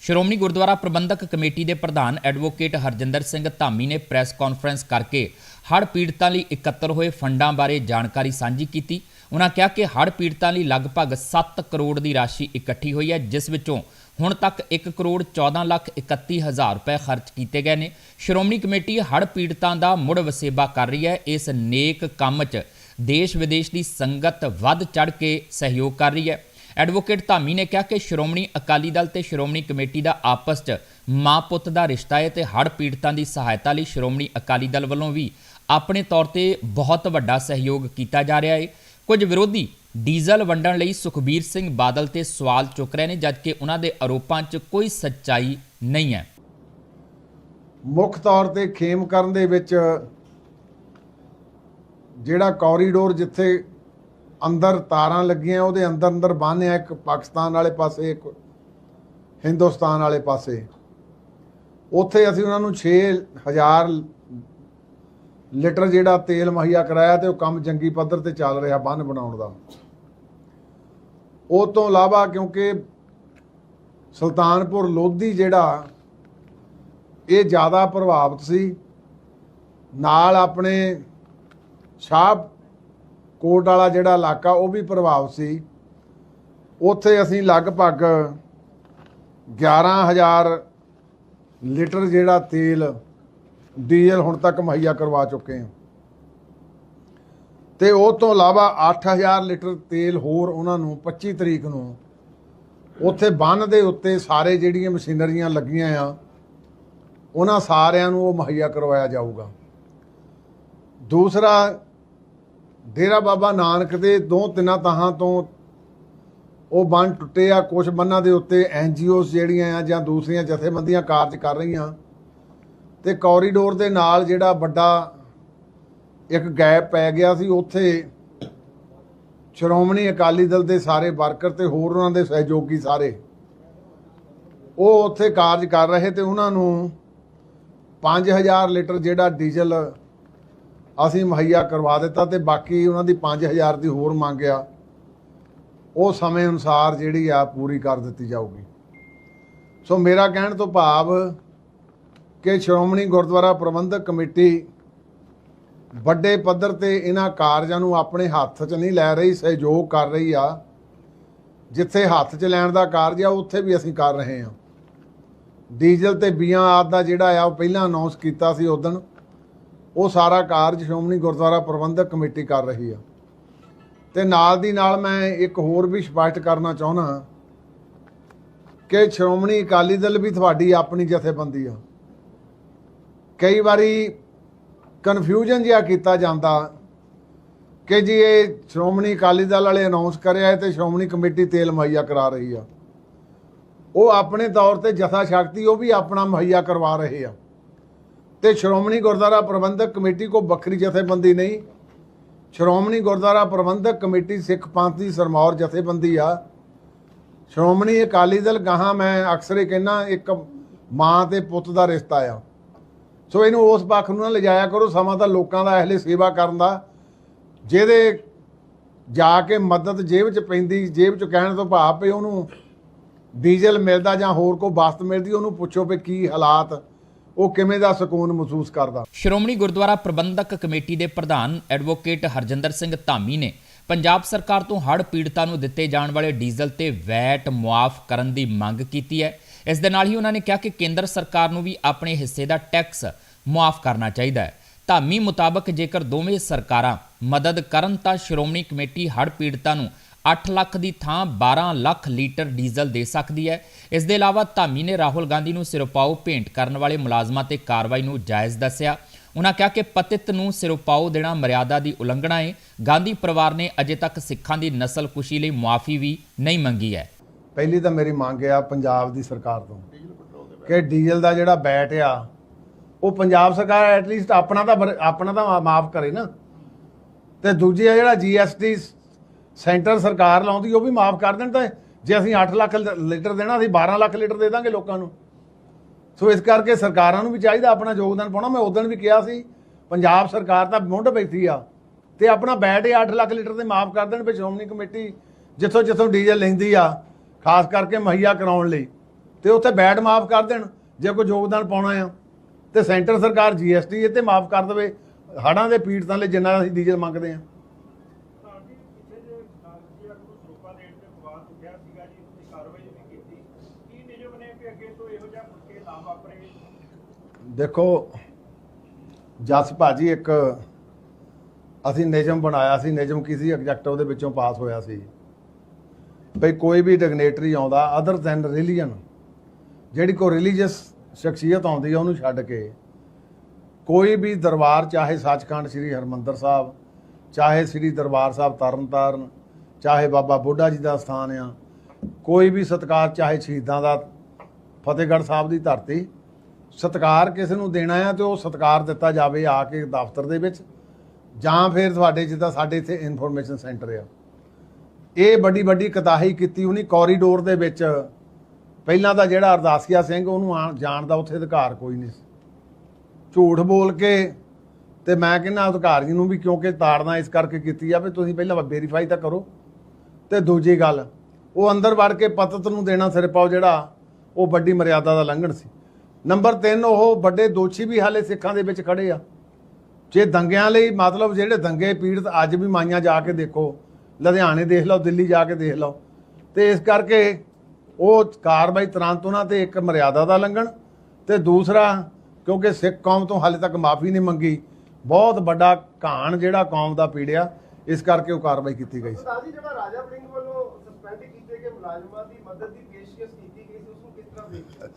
ਸ਼੍ਰੋਮਣੀ ਗੁਰਦੁਆਰਾ ਪ੍ਰਬੰਧਕ ਕਮੇਟੀ ਦੇ ਪ੍ਰਧਾਨ ਐਡਵੋਕੇਟ ਹਰਜਿੰਦਰ ਸਿੰਘ ਧਾਮੀ ਨੇ ਪ੍ਰੈਸ ਕਾਨਫਰੰਸ ਕਰਕੇ ਹੜ੍ਹ ਪੀੜਤਾਂ ਲਈ ਇਕੱਤਰ ਹੋਏ ਫੰਡਾਂ ਬਾਰੇ ਜਾਣਕਾਰੀ ਸਾਂਝੀ ਕੀਤੀ। ਉਹਨਾਂ ਕਿਹਾ ਕਿ ਹੜ੍ਹ ਪੀੜਤਾਂ ਲਈ ਲਗਭਗ 7 ਕਰੋੜ ਦੀ ਰਾਸ਼ੀ ਇਕੱਠੀ ਹੋਈ ਹੈ, ਜਿਸ ਵਿੱਚੋਂ ਹੁਣ ਤੱਕ 1 ਕਰੋੜ 14 ਲੱਖ 31 ਹਜ਼ਾਰ ਰੁਪਏ ਖਰਚ ਕੀਤੇ ਗਏ ਨੇ। ਸ਼੍ਰੋਮਣੀ ਕਮੇਟੀ ਹੜ੍ਹ ਪੀੜਤਾਂ ਦਾ ਮੁੜ ਵਸੇਬਾ ਕਰ ਰਹੀ ਹੈ। ਇਸ ਨੇਕ ਕੰਮ 'ਚ ਦੇਸ਼ ਵਿਦੇਸ਼ ਦੀ ਸੰਗਤ ਵੱਧ ਚੜ ਕੇ ਸਹਿਯੋਗ ਕਰ ਰਹੀ ਹੈ। ਐਡਵੋਕੇਟ ਧਾਮੀ ਨੇ ਕਿਹਾ ਕਿ ਸ਼੍ਰੋਮਣੀ ਅਕਾਲੀ ਦਲ ਤੇ ਸ਼੍ਰੋਮਣੀ ਕਮੇਟੀ ਦਾ ਆਪਸ 'ਚ ਮਾਂ ਪੁੱਤ ਦਾ ਰਿਸ਼ਤਾ ਹੈ ਤੇ ਹੜ੍ਹ ਪੀੜਤਾਂ ਦੀ ਸਹਾਇਤਾ ਲਈ ਸ਼੍ਰੋਮਣੀ ਅਕਾਲੀ ਦਲ ਵੱਲੋਂ ਵੀ ਆਪਣੇ ਤੌਰ ਤੇ ਬਹੁਤ ਵੱਡਾ ਸਹਿਯੋਗ ਕੀਤਾ ਜਾ ਰਿਹਾ ਹੈ। ਕੁਝ ਵਿਰੋਧੀ ਡੀਜ਼ਲ ਵੰਡਣ ਲਈ ਸੁਖਬੀਰ ਸਿੰਘ ਬਾਦਲ ਤੇ ਸਵਾਲ ਚੁੱਕ ਰਹੇ ਨੇ, ਜਦਕਿ ਉਹਨਾਂ ਦੇ ਆਰੋਪਾਂ 'ਚ ਕੋਈ ਸੱਚਾਈ ਨਹੀਂ ਹੈ। ਮੁੱਖ ਤੌਰ ਤੇ ਖੇਮ ਕਰਨ ਦੇ ਵਿੱਚ ਜਿਹੜਾ ਕੋਰੀਡੋਰ ਜਿੱਥੇ ਅੰਦਰ ਤਾਰਾਂ ਲੱਗੀਆਂ, ਉਹਦੇ ਅੰਦਰ ਅੰਦਰ ਬੰਨ੍ਹਿਆ ਇੱਕ ਪਾਕਿਸਤਾਨ ਵਾਲੇ ਪਾਸੇ, ਇੱਕ ਹਿੰਦੁਸਤਾਨ ਵਾਲੇ ਪਾਸੇ। ਉੱਥੇ ਅਸੀਂ ਉਹਨਾਂ ਨੂੰ 6000 ਲੀਟਰ ਜਿਹੜਾ ਤੇਲ ਮੁਹੱਈਆ ਕਰਾਇਆ ਤੇ ਉਹ ਕੰਮ ਜੰਗੀ ਪੱਧਰ ਤੇ ਚੱਲ ਰਿਹਾ ਬੰਨ ਬਣਾਉਣ ਦਾ। ਉਹ ਤੋਂ ਇਲਾਵਾ ਕਿਉਂਕਿ ਸੁਲਤਾਨਪੁਰ ਲੋਧੀ ਜਿਹੜਾ, ਇਹ ਜ਼ਿਆਦਾ ਪ੍ਰਭਾਵਿਤ ਸੀ। ਨਾਲ ਆਪਣੇ ਸ਼ਾਹ ਕੋਟ ਵਾਲਾ ਜਿਹੜਾ ਇਲਾਕਾ, ਉਹ ਵੀ ਪ੍ਰਭਾਵਿਤ ਸੀ। ਉੱਥੇ ਅਸੀਂ ਲਗਭਗ 11000 ਲੀਟਰ ਜਿਹੜਾ ਤੇਲ, ਡੀਜ਼ਲ ਹੁਣ ਤੱਕ ਮੁਹੱਈਆ ਕਰਵਾ ਚੁੱਕੇ ਹਾਂ। ਤੇ ਉਹ ਤੋਂ ਇਲਾਵਾ 8000 ਲੀਟਰ ਤੇਲ ਹੋਰ ਉਹਨਾਂ ਨੂੰ 25 ਤਰੀਕ ਨੂੰ ਉੱਥੇ ਬੰਨ ਦੇ ਉੱਤੇ ਸਾਰੇ ਜਿਹੜੀਆਂ ਮਸ਼ੀਨਰੀਆਂ ਲੱਗੀਆਂ ਆ, ਉਹਨਾਂ ਸਾਰਿਆਂ ਨੂੰ ਉਹ ਮੁਹੱਈਆ ਕਰਵਾਇਆ ਜਾਊਗਾ। ਦੂਸਰਾ ਡੇਰਾ ਬਾਬਾ ਨਾਨਕ ਦੇ ਦੋ ਤਿੰਨਾਂ ਤਾਹਾਂ ਤੋਂ ਉਹ ਬੰਨ ਟੁੱਟੇ ਆ ਕੁਝ ਬੰਨਾਂ ਦੇ ਉੱਤੇ ਐਨਜੀਓਸ ਜਿਹੜੀਆਂ ਆ ਜਾਂ ਦੂਸਰੀਆਂ ਜਥੇਬੰਦੀਆਂ ਕਾਰਜ ਕਰ ਰਹੀਆਂ। ਤੇ ਕੋਰੀਡੋਰ ਦੇ ਨਾਲ ਜਿਹੜਾ ਵੱਡਾ ਇੱਕ ਗੈਪ ਪੈ ਗਿਆ ਸੀ, ਉੱਥੇ ਸ਼੍ਰੋਮਣੀ ਅਕਾਲੀ ਦਲ ਦੇ ਸਾਰੇ ਵਰਕਰ ਤੇ ਹੋਰ ਉਹਨਾਂ ਦੇ ਸਹਿਯੋਗੀ ਸਾਰੇ, ਉਹ ਉੱਥੇ ਕਾਰਜ ਕਰ ਰਹੇ ਤੇ ਉਹਨਾਂ ਨੂੰ 5000 ਲੀਟਰ ਜਿਹੜਾ ਡੀਜ਼ਲ ਅਸੀਂ ਮੁਹੱਈਆ ਕਰਵਾ ਦਿੱਤਾ ਤੇ ਬਾਕੀ ਉਹਨਾਂ ਦੀ 5000 ਦੀ ਹੋਰ ਮੰਗ ਆ। ਉਹ ਸਮੇਂ ਅਨੁਸਾਰ ਜਿਹੜੀ ਆ ਪੂਰੀ ਕਰ ਦਿੱਤੀ ਜਾਊਗੀ। ਸੋ ਮੇਰਾ ਕਹਿਣ ਤੋਂ ਭਾਵ ਕਿ ਸ਼੍ਰੋਮਣੀ ਗੁਰਦੁਆਰਾ ਪ੍ਰਬੰਧਕ ਕਮੇਟੀ ਵੱਡੇ ਪੱਧਰ ਤੇ ਇਹਨਾਂ ਕਾਰਜਾਂ ਨੂੰ ਆਪਣੇ ਹੱਥ 'ਚ ਨਹੀਂ ਲੈ ਰਹੀ, ਸਹਿਯੋਗ ਕਰ ਰਹੀ ਆ। ਜਿੱਥੇ ਹੱਥ 'ਚ ਲੈਣ ਦਾ ਕਾਰਜ ਆ, ਉੱਥੇ ਵੀ ਅਸੀਂ ਕਰ ਰਹੇ ਹਾਂ। ਡੀਜ਼ਲ ਤੇ ਬੀਆਂ ਆਦ ਦਾ ਜਿਹੜਾ ਆ, ਉਹ ਪਹਿਲਾਂ ਅਨਾਉਂਸ ਕੀਤਾ ਸੀ ਉਦੋਂ ਉਹ ਸਾਰਾ ਕਾਰਜ ਸ਼੍ਰੋਮਣੀ ਗੁਰਦੁਆਰਾ ਪ੍ਰਬੰਧਕ ਕਮੇਟੀ ਕਰ ਰਹੀ ਆ। ਤੇ ਨਾਲ ਦੀ ਨਾਲ ਮੈਂ ਇੱਕ ਹੋਰ ਵੀ ਸਪਸ਼ਟ ਕਰਨਾ ਚਾਹੁੰਦਾ ਕਿ ਸ਼੍ਰੋਮਣੀ ਅਕਾਲੀ ਦਲ ਵੀ ਤੁਹਾਡੀ ਆਪਣੀ ਜਥੇਬੰਦੀ ਆ। ਕਈ ਵਾਰੀ ਕਨਫਿਊਜ਼ਨ ਜਿਹਾ ਕੀਤਾ ਜਾਂਦਾ ਕਿ ਜੀ ਇਹ ਸ਼੍ਰੋਮਣੀ ਅਕਾਲੀ ਦਲ ਵਾਲੇ ਅਨਾਉਂਸ ਕਰਿਆ ਹੈ ਤੇ ਸ਼੍ਰੋਮਣੀ ਕਮੇਟੀ ਤੇਲ ਮੁਹੱਈਆ ਕਰਾ ਰਹੀ ਆ। ਉਹ ਆਪਣੇ ਤੌਰ ਤੇ ਜਥਾ ਸ਼ਕਤੀ ਉਹ ਵੀ ਆਪਣਾ ਮੁਹੱਈਆ ਕਰਵਾ ਰਹੇ ਆ। ਤੇ ਸ਼੍ਰੋਮਣੀ ਗੁਰਦੁਆਰਾ ਪ੍ਰਬੰਧਕ ਕਮੇਟੀ ਕੋ ਵੱਖਰੀ ਜਥੇਬੰਦੀ ਨਹੀਂ। ਸ਼੍ਰੋਮਣੀ ਗੁਰਦੁਆਰਾ ਪ੍ਰਬੰਧਕ ਕਮੇਟੀ ਸਿੱਖ ਪੰਥ ਦੀ ਸਰਮੌਰ ਜਥੇਬੰਦੀ ਆ। ਸ਼੍ਰੋਮਣੀ ਅਕਾਲੀ ਦਲ, ਗਾਹਾਂ ਮੈਂ ਅਕਸਰ ਹੀ ਕਹਿੰਦਾ ਇੱਕ ਮਾਂ ਤੇ ਪੁੱਤ ਦਾ ਰਿਸ਼ਤਾ ਆ। ਸੋ ਇਹਨੂੰ ਉਸ ਪੱਖ ਨੂੰ ਨਾ ਲਿਜਾਇਆ ਕਰੋ, ਸਮਾਂ ਤਾਂ ਲੋਕਾਂ ਦਾ ਇਹਲੇ ਸੇਵਾ ਕਰਨ ਦਾ। ਜਿਹਦੇ ਜਾ ਕੇ ਮਦਦ ਜੇਬ 'ਚ ਪੈਂਦੀ, ਜੇਬ 'ਚ ਕਹਿਣ ਤੋਂ ਭਾਵ ਪਈ ਉਹਨੂੰ ਡੀਜ਼ਲ ਮਿਲਦਾ ਜਾਂ ਹੋਰ ਕੋਈ ਵਸਤ ਮਿਲਦੀ, ਉਹਨੂੰ ਪੁੱਛੋ ਵੀ ਕੀ ਹਾਲਾਤ ਉਹ ਕਿਵੇਂ ਦਾ ਸਕੂਨ ਮਹਿਸੂਸ ਕਰਦਾ? ਸ਼੍ਰੋਮਣੀ ਗੁਰਦੁਆਰਾ ਪ੍ਰਬੰਧਕ ਕਮੇਟੀ ਦੇ ਪ੍ਰਧਾਨ ਐਡਵੋਕੇਟ ਹਰਜਿੰਦਰ ਸਿੰਘ ਧਾਮੀ ਨੇ ਪੰਜਾਬ ਸਰਕਾਰ ਤੋਂ ਹੜ੍ਹ ਪੀੜਤਾਂ ਨੂੰ ਦਿੱਤੇ ਜਾਣ ਵਾਲੇ ਡੀਜ਼ਲ ਤੇ ਵੈਟ ਮੁਆਫ ਕਰਨ ਦੀ ਮੰਗ ਕੀਤੀ ਹੈ। ਇਸ ਦੇ ਨਾਲ ਹੀ ਉਹਨਾਂ ਨੇ ਕਿਹਾ ਕਿ ਕੇਂਦਰ ਸਰਕਾਰ ਨੂੰ ਵੀ ਆਪਣੇ ਹਿੱਸੇ ਦਾ ਟੈਕਸ ਮੁਆਫ ਕਰਨਾ ਚਾਹੀਦਾ ਹੈ। ਧਾਮੀ ਮੁਤਾਬਕ ਜੇਕਰ ਦੋਵੇਂ ਸਰਕਾਰਾਂ ਮਦਦ ਕਰਨ ਤਾਂ ਸ਼੍ਰੋਮਣੀ ਕਮੇਟੀ ਹੜ੍ਹ ਪੀੜਤਾਂ ਨੂੰ 8 ਲੱਖ ਦੀ ਥਾਂ 12 ਲੱਖ ਲੀਟਰ ਡੀਜ਼ਲ ਦੇ ਸਕਦੀ ਹੈ। ਇਸ ਦੇ ਇਲਾਵਾ ਧਾਮੀ ਨੇ ਰਾਹੁਲ ਗਾਂਧੀ ਨੂੰ ਸਿਰੋਪਾਓ ਭੇਂਟ ਕਰਨ ਵਾਲੇ ਮੁਲਾਜ਼ਮਾਂ ਤੇ ਕਾਰਵਾਈ ਨੂੰ ਜਾਇਜ਼ ਦੱਸਿਆ। ਉਹਨਾਂ ਕਿਹਾ ਕਿ ਪਤਿਤ ਨੂੰ ਸਿਰੋਪਾਓ ਦੇਣਾ ਮਰਿਆਦਾ ਦੀ ਉਲੰਘਣਾ ਹੈ ਗਾਂਧੀ ਪਰਿਵਾਰ ਨੇ ਅਜੇ ਤੱਕ ਸਿੱਖਾਂ ਦੀ ਨਸਲਕੁਸ਼ੀ ਲਈ ਮੁਆਫੀ ਵੀ ਨਹੀਂ ਮੰਗੀ ਹੈ। ਪਹਿਲੀ ਤਾਂ ਮੇਰੀ ਮੰਗ ਆ ਪੰਜਾਬ ਦੀ ਸਰਕਾਰ ਤੋਂ ਕਿ ਡੀਜ਼ਲ ਦਾ ਜਿਹੜਾ ਬੈਟ ਆ, ਉਹ ਪੰਜਾਬ ਸਰਕਾਰ ਐਟਲੀਸਟ ਆਪਣਾ ਤਾਂ ਬਰ- ਆਪਣਾ ਤਾਂ ਮਾਫ ਕਰੇ ਨਾ। ਤੇ ਦੂਜੀ ਆ ਜਿਹੜਾ ਜੀਐਸਟੀ ਸੈਂਟਰ ਸਰਕਾਰ ਲਾਉਂਦੀ, ਉਹ ਵੀ ਮਾਫ ਕਰ ਦੇਣ ਤਾਂ, ਜੇ ਅਸੀਂ 8 ਲੱਖ ਲ- ਲੀਟਰ ਦੇਣਾ, ਅਸੀਂ 12 ਲੱਖ ਲੀਟਰ ਦੇ ਦਾਂਗੇ ਲੋਕਾਂ ਨੂੰ। ਸੋ ਇਸ ਕਰਕੇ ਸਰਕਾਰਾਂ ਨੂੰ ਵੀ ਚਾਹੀਦਾ ਆਪਣਾ ਯੋਗਦਾਨ ਪਾਉਣਾ। ਮੈਂ ਉਦੋਂ ਵੀ ਕਿਹਾ ਸੀ, ਪੰਜਾਬ ਸਰਕਾਰ ਤਾਂ ਮੁੰਡ ਬੈਠੀ ਆ ਤੇ ਆਪਣਾ ਬੈਟ ਹੀ 8 ਲੱਖ ਲੀਟਰ ਦੇ ਮਾਫ ਕਰ ਦੇਣ ਵੀ ਸ਼੍ਰੋਮਣੀ ਕਮੇਟੀ ਜਿੱਥੋਂ ਜਿੱਥੋਂ ਡੀਜ਼ਲ ਲੈਂਦੀ ਆ, ਖਾਸ ਕਰਕੇ ਮੁਹੱਈਆ ਕਰਾਉਣ ਲਈ, ਤੇ ਉੱਥੇ ਬੈਟ ਮਾਫ ਕਰ ਦੇਣ, ਜੇ ਕੋਈ ਯੋਗਦਾਨ ਪਾਉਣਾ ਆ। ਤੇ ਸੈਂਟਰ ਸਰਕਾਰ ਜੀਐਸਟੀ ਇਹ ਤੇ ਮਾਫ ਕਰ ਦੇਵੇ ਹੜਾਂ ਦੇ ਪੀੜਤਾਂ ਲਈ ਜਿੰਨਾ ਅਸੀਂ ਡੀਜ਼ਲ ਮੰਗਦੇ ਆ ਤੁਹਾਡੀ ਪਿੱਛੇ ਜੇ ਕਾਗਜ਼ੀਆ ਨੂੰ ਸਰੋਪਾ ਦੇਣ ਦੇ ਵਿਵਾਦ ਉੱਠਿਆ ਸੀਗਾ ਜੀ ਤੁਸੀਂ ਕਾਰਵਾਈ ਵੀ ਕੀਤੀ ਕੀ ਨਿਯਮ ਨੇ ਕਿ ਅੱਗੇ ਤੋਂ ਇਹੋ ਜਿਹਾ ਮੁੜ ਕੇ ਨਾ ਵਾਪਰੇ ਦੇਖੋ, ਜਸ ਭਾਜੀ ਇੱਕ ਅਸੀਂ ਨਿਯਮ ਬਣਾਇਆ ਸੀ, ਨਿਯਮ ਕਿਸੇ ਐਗਜੈਕਟਿਵ ਦੇ ਵਿੱਚੋਂ ਪਾਸ ਹੋਇਆ ਸੀ। ਭਈ ਕੋਈ ਵੀ ਡਿਗਨੇਟਰੀ ਆਉਂਦਾ ਅਦਰ ਦੈਨ ਰਿਲੀਜਨ ਜਿਹੜੀ ਕੋ ਰਿਲੀਜੀਅਸ ਸ਼ਖਸੀਅਤ ਆਉਂਦੀ ਹੈ ਉਹਨੂੰ ਛੱਡ ਕੇ ਕੋਈ ਵੀ ਦਰਬਾਰ, ਚਾਹੇ ਸੱਚਖੰਡ ਸ੍ਰੀ ਹਰਮੰਦਰ ਸਾਹਿਬ, ਚਾਹੇ ਸ੍ਰੀ ਦਰਬਾਰ ਸਾਹਿਬ ਤਰਨਤਾਰਨ, ਚਾਹੇ ਬਾਬਾ ਬੁੱਢਾ ਜੀ ਦਾ ਸਥਾਨ ਆ, ਕੋਈ ਵੀ ਸਤਕਾਰ, ਚਾਹੇ ਸ਼ਹੀਦਾਂ ਦਾ, ਫਤਿਹਗੜ੍ਹ ਸਾਹਿਬ ਦੀ ਧਰਤੀ ਸਤਕਾਰ ਕਿਸੇ ਨੂੰ ਦੇਣਾ ਆ ਤੇ ਉਹ ਸਤਕਾਰ ਦਿੱਤਾ ਜਾਵੇ ਆ ਕੇ ਦਫ਼ਤਰ ਦੇ ਵਿੱਚ, ਜਾਂ ਫਿਰ ਤੁਹਾਡੇ ਜਿੱਦਾਂ ਸਾਡੇ ਇੱਥੇ ਇਨਫੋਰਮੇਸ਼ਨ ਸੈਂਟਰ ਆ। ਇਹ ਵੱਡੀ ਵੱਡੀ ਕਤਾਹੀ ਕੀਤੀ ਉਹਨੇ ਕੋਰੀਡੋਰ ਦੇ ਵਿੱਚ। ਪਹਿਲਾਂ ਤਾਂ ਜਿਹੜਾ ਅਰਦਾਸੀਆ ਸਿੰਘ ਉਹਨੂੰ ਆਉਣ- ਜਾਣ ਦਾ ਉੱਥੇ ਅਧਿਕਾਰ ਕੋਈ ਨਹੀਂ ਸੀ। ਝੂਠ ਬੋਲ ਕੇ ਤੇ ਮੈਂ ਕਹਿੰਦਾ ਅਧਿਕਾਰ ਜੀ ਨੂੰ ਵੀ ਕਿਉਂਕਿ ਤਾੜਨਾ ਇਸ ਕਰਕੇ ਕੀਤੀ ਆ ਵੀ ਤੁਸੀਂ ਪਹਿਲਾਂ ਵੈਰੀਫਾਈ ਤਾਂ ਕਰੋ। ਤੇ ਦੂਜੀ ਗੱਲ, ਉਹ ਅੰਦਰ ਵੜ ਕੇ ਪਤਤ ਨੂੰ ਦੇਣਾ ਸਿਰ ਪਾਓ ਜਿਹੜਾ, ਉਹ ਵੱਡੀ ਮਰਿਆਦਾ ਦਾ ਲੰਘਣ ਸੀ। ਨੰਬਰ 3 ਉਹ ਵੱਡੇ ਦੋਸ਼ੀ ਵੀ ਹਾਲੇ ਸਿੱਖਾਂ ਦੇ ਵਿੱਚ ਖੜੇ ਆ। ਜੇ ਦੰਗਿਆਂ ਲਈ, ਮਤਲਬ ਜਿਹੜੇ ਦੰਗੇ ਪੀੜਤ ਅੱਜ ਵੀ ਮਾਈਆਂ ਜਾ ਕੇ ਦੇਖੋ, ਲੁਧਿਆਣੇ ਦੇਖ ਲਓ, ਦਿੱਲੀ ਜਾ ਕੇ ਦੇਖ ਲਓ, ਤੇ ਇਸ ਕਰਕੇ ਉਹ ਕਾਰਵਾਈ ਤੁਰੰਤ ਉਹਨਾਂ ਤੇ ਇੱਕ ਮਰਿਆਦਾ ਦਾ ਲੰਘਣ, ਤੇ ਦੂਸਰਾ, ਕਿਉਂਕਿ ਸਿੱਖ ਕੌਮ ਤੋਂ ਹਾਲੇ ਤੱਕ ਮਾਫੀ ਨਹੀਂ ਮੰਗੀ, ਬਹੁਤ ਵੱਡਾ ਘਾਣ ਜਿਹੜਾ ਕੌਮ ਦਾ ਪੀੜਿਆ, ਇਸ ਕਰਕੇ ਉਹ ਕਾਰਵਾਈ ਕੀਤੀ ਗਈ ਸੀ। ਸਾਜੀ ਜਿਹੜਾ ਰਾਜਾ ਵੜਿੰਗ ਵੱਲੋਂ ਸਸਪੈਂਡ ਕੀਤੇ ਗਏ ਮੁਲਾਜ਼ਮਾਂ ਦੀ ਮਦਦ ਦੀ ਪੇਸ਼ਕਸ਼ ਕੀਤੀ ਗਈ ਸੀ, ਉਸ ਨੂੰ ਕਿਸ ਤਰ੍ਹਾਂ ਦੇਖਦੇ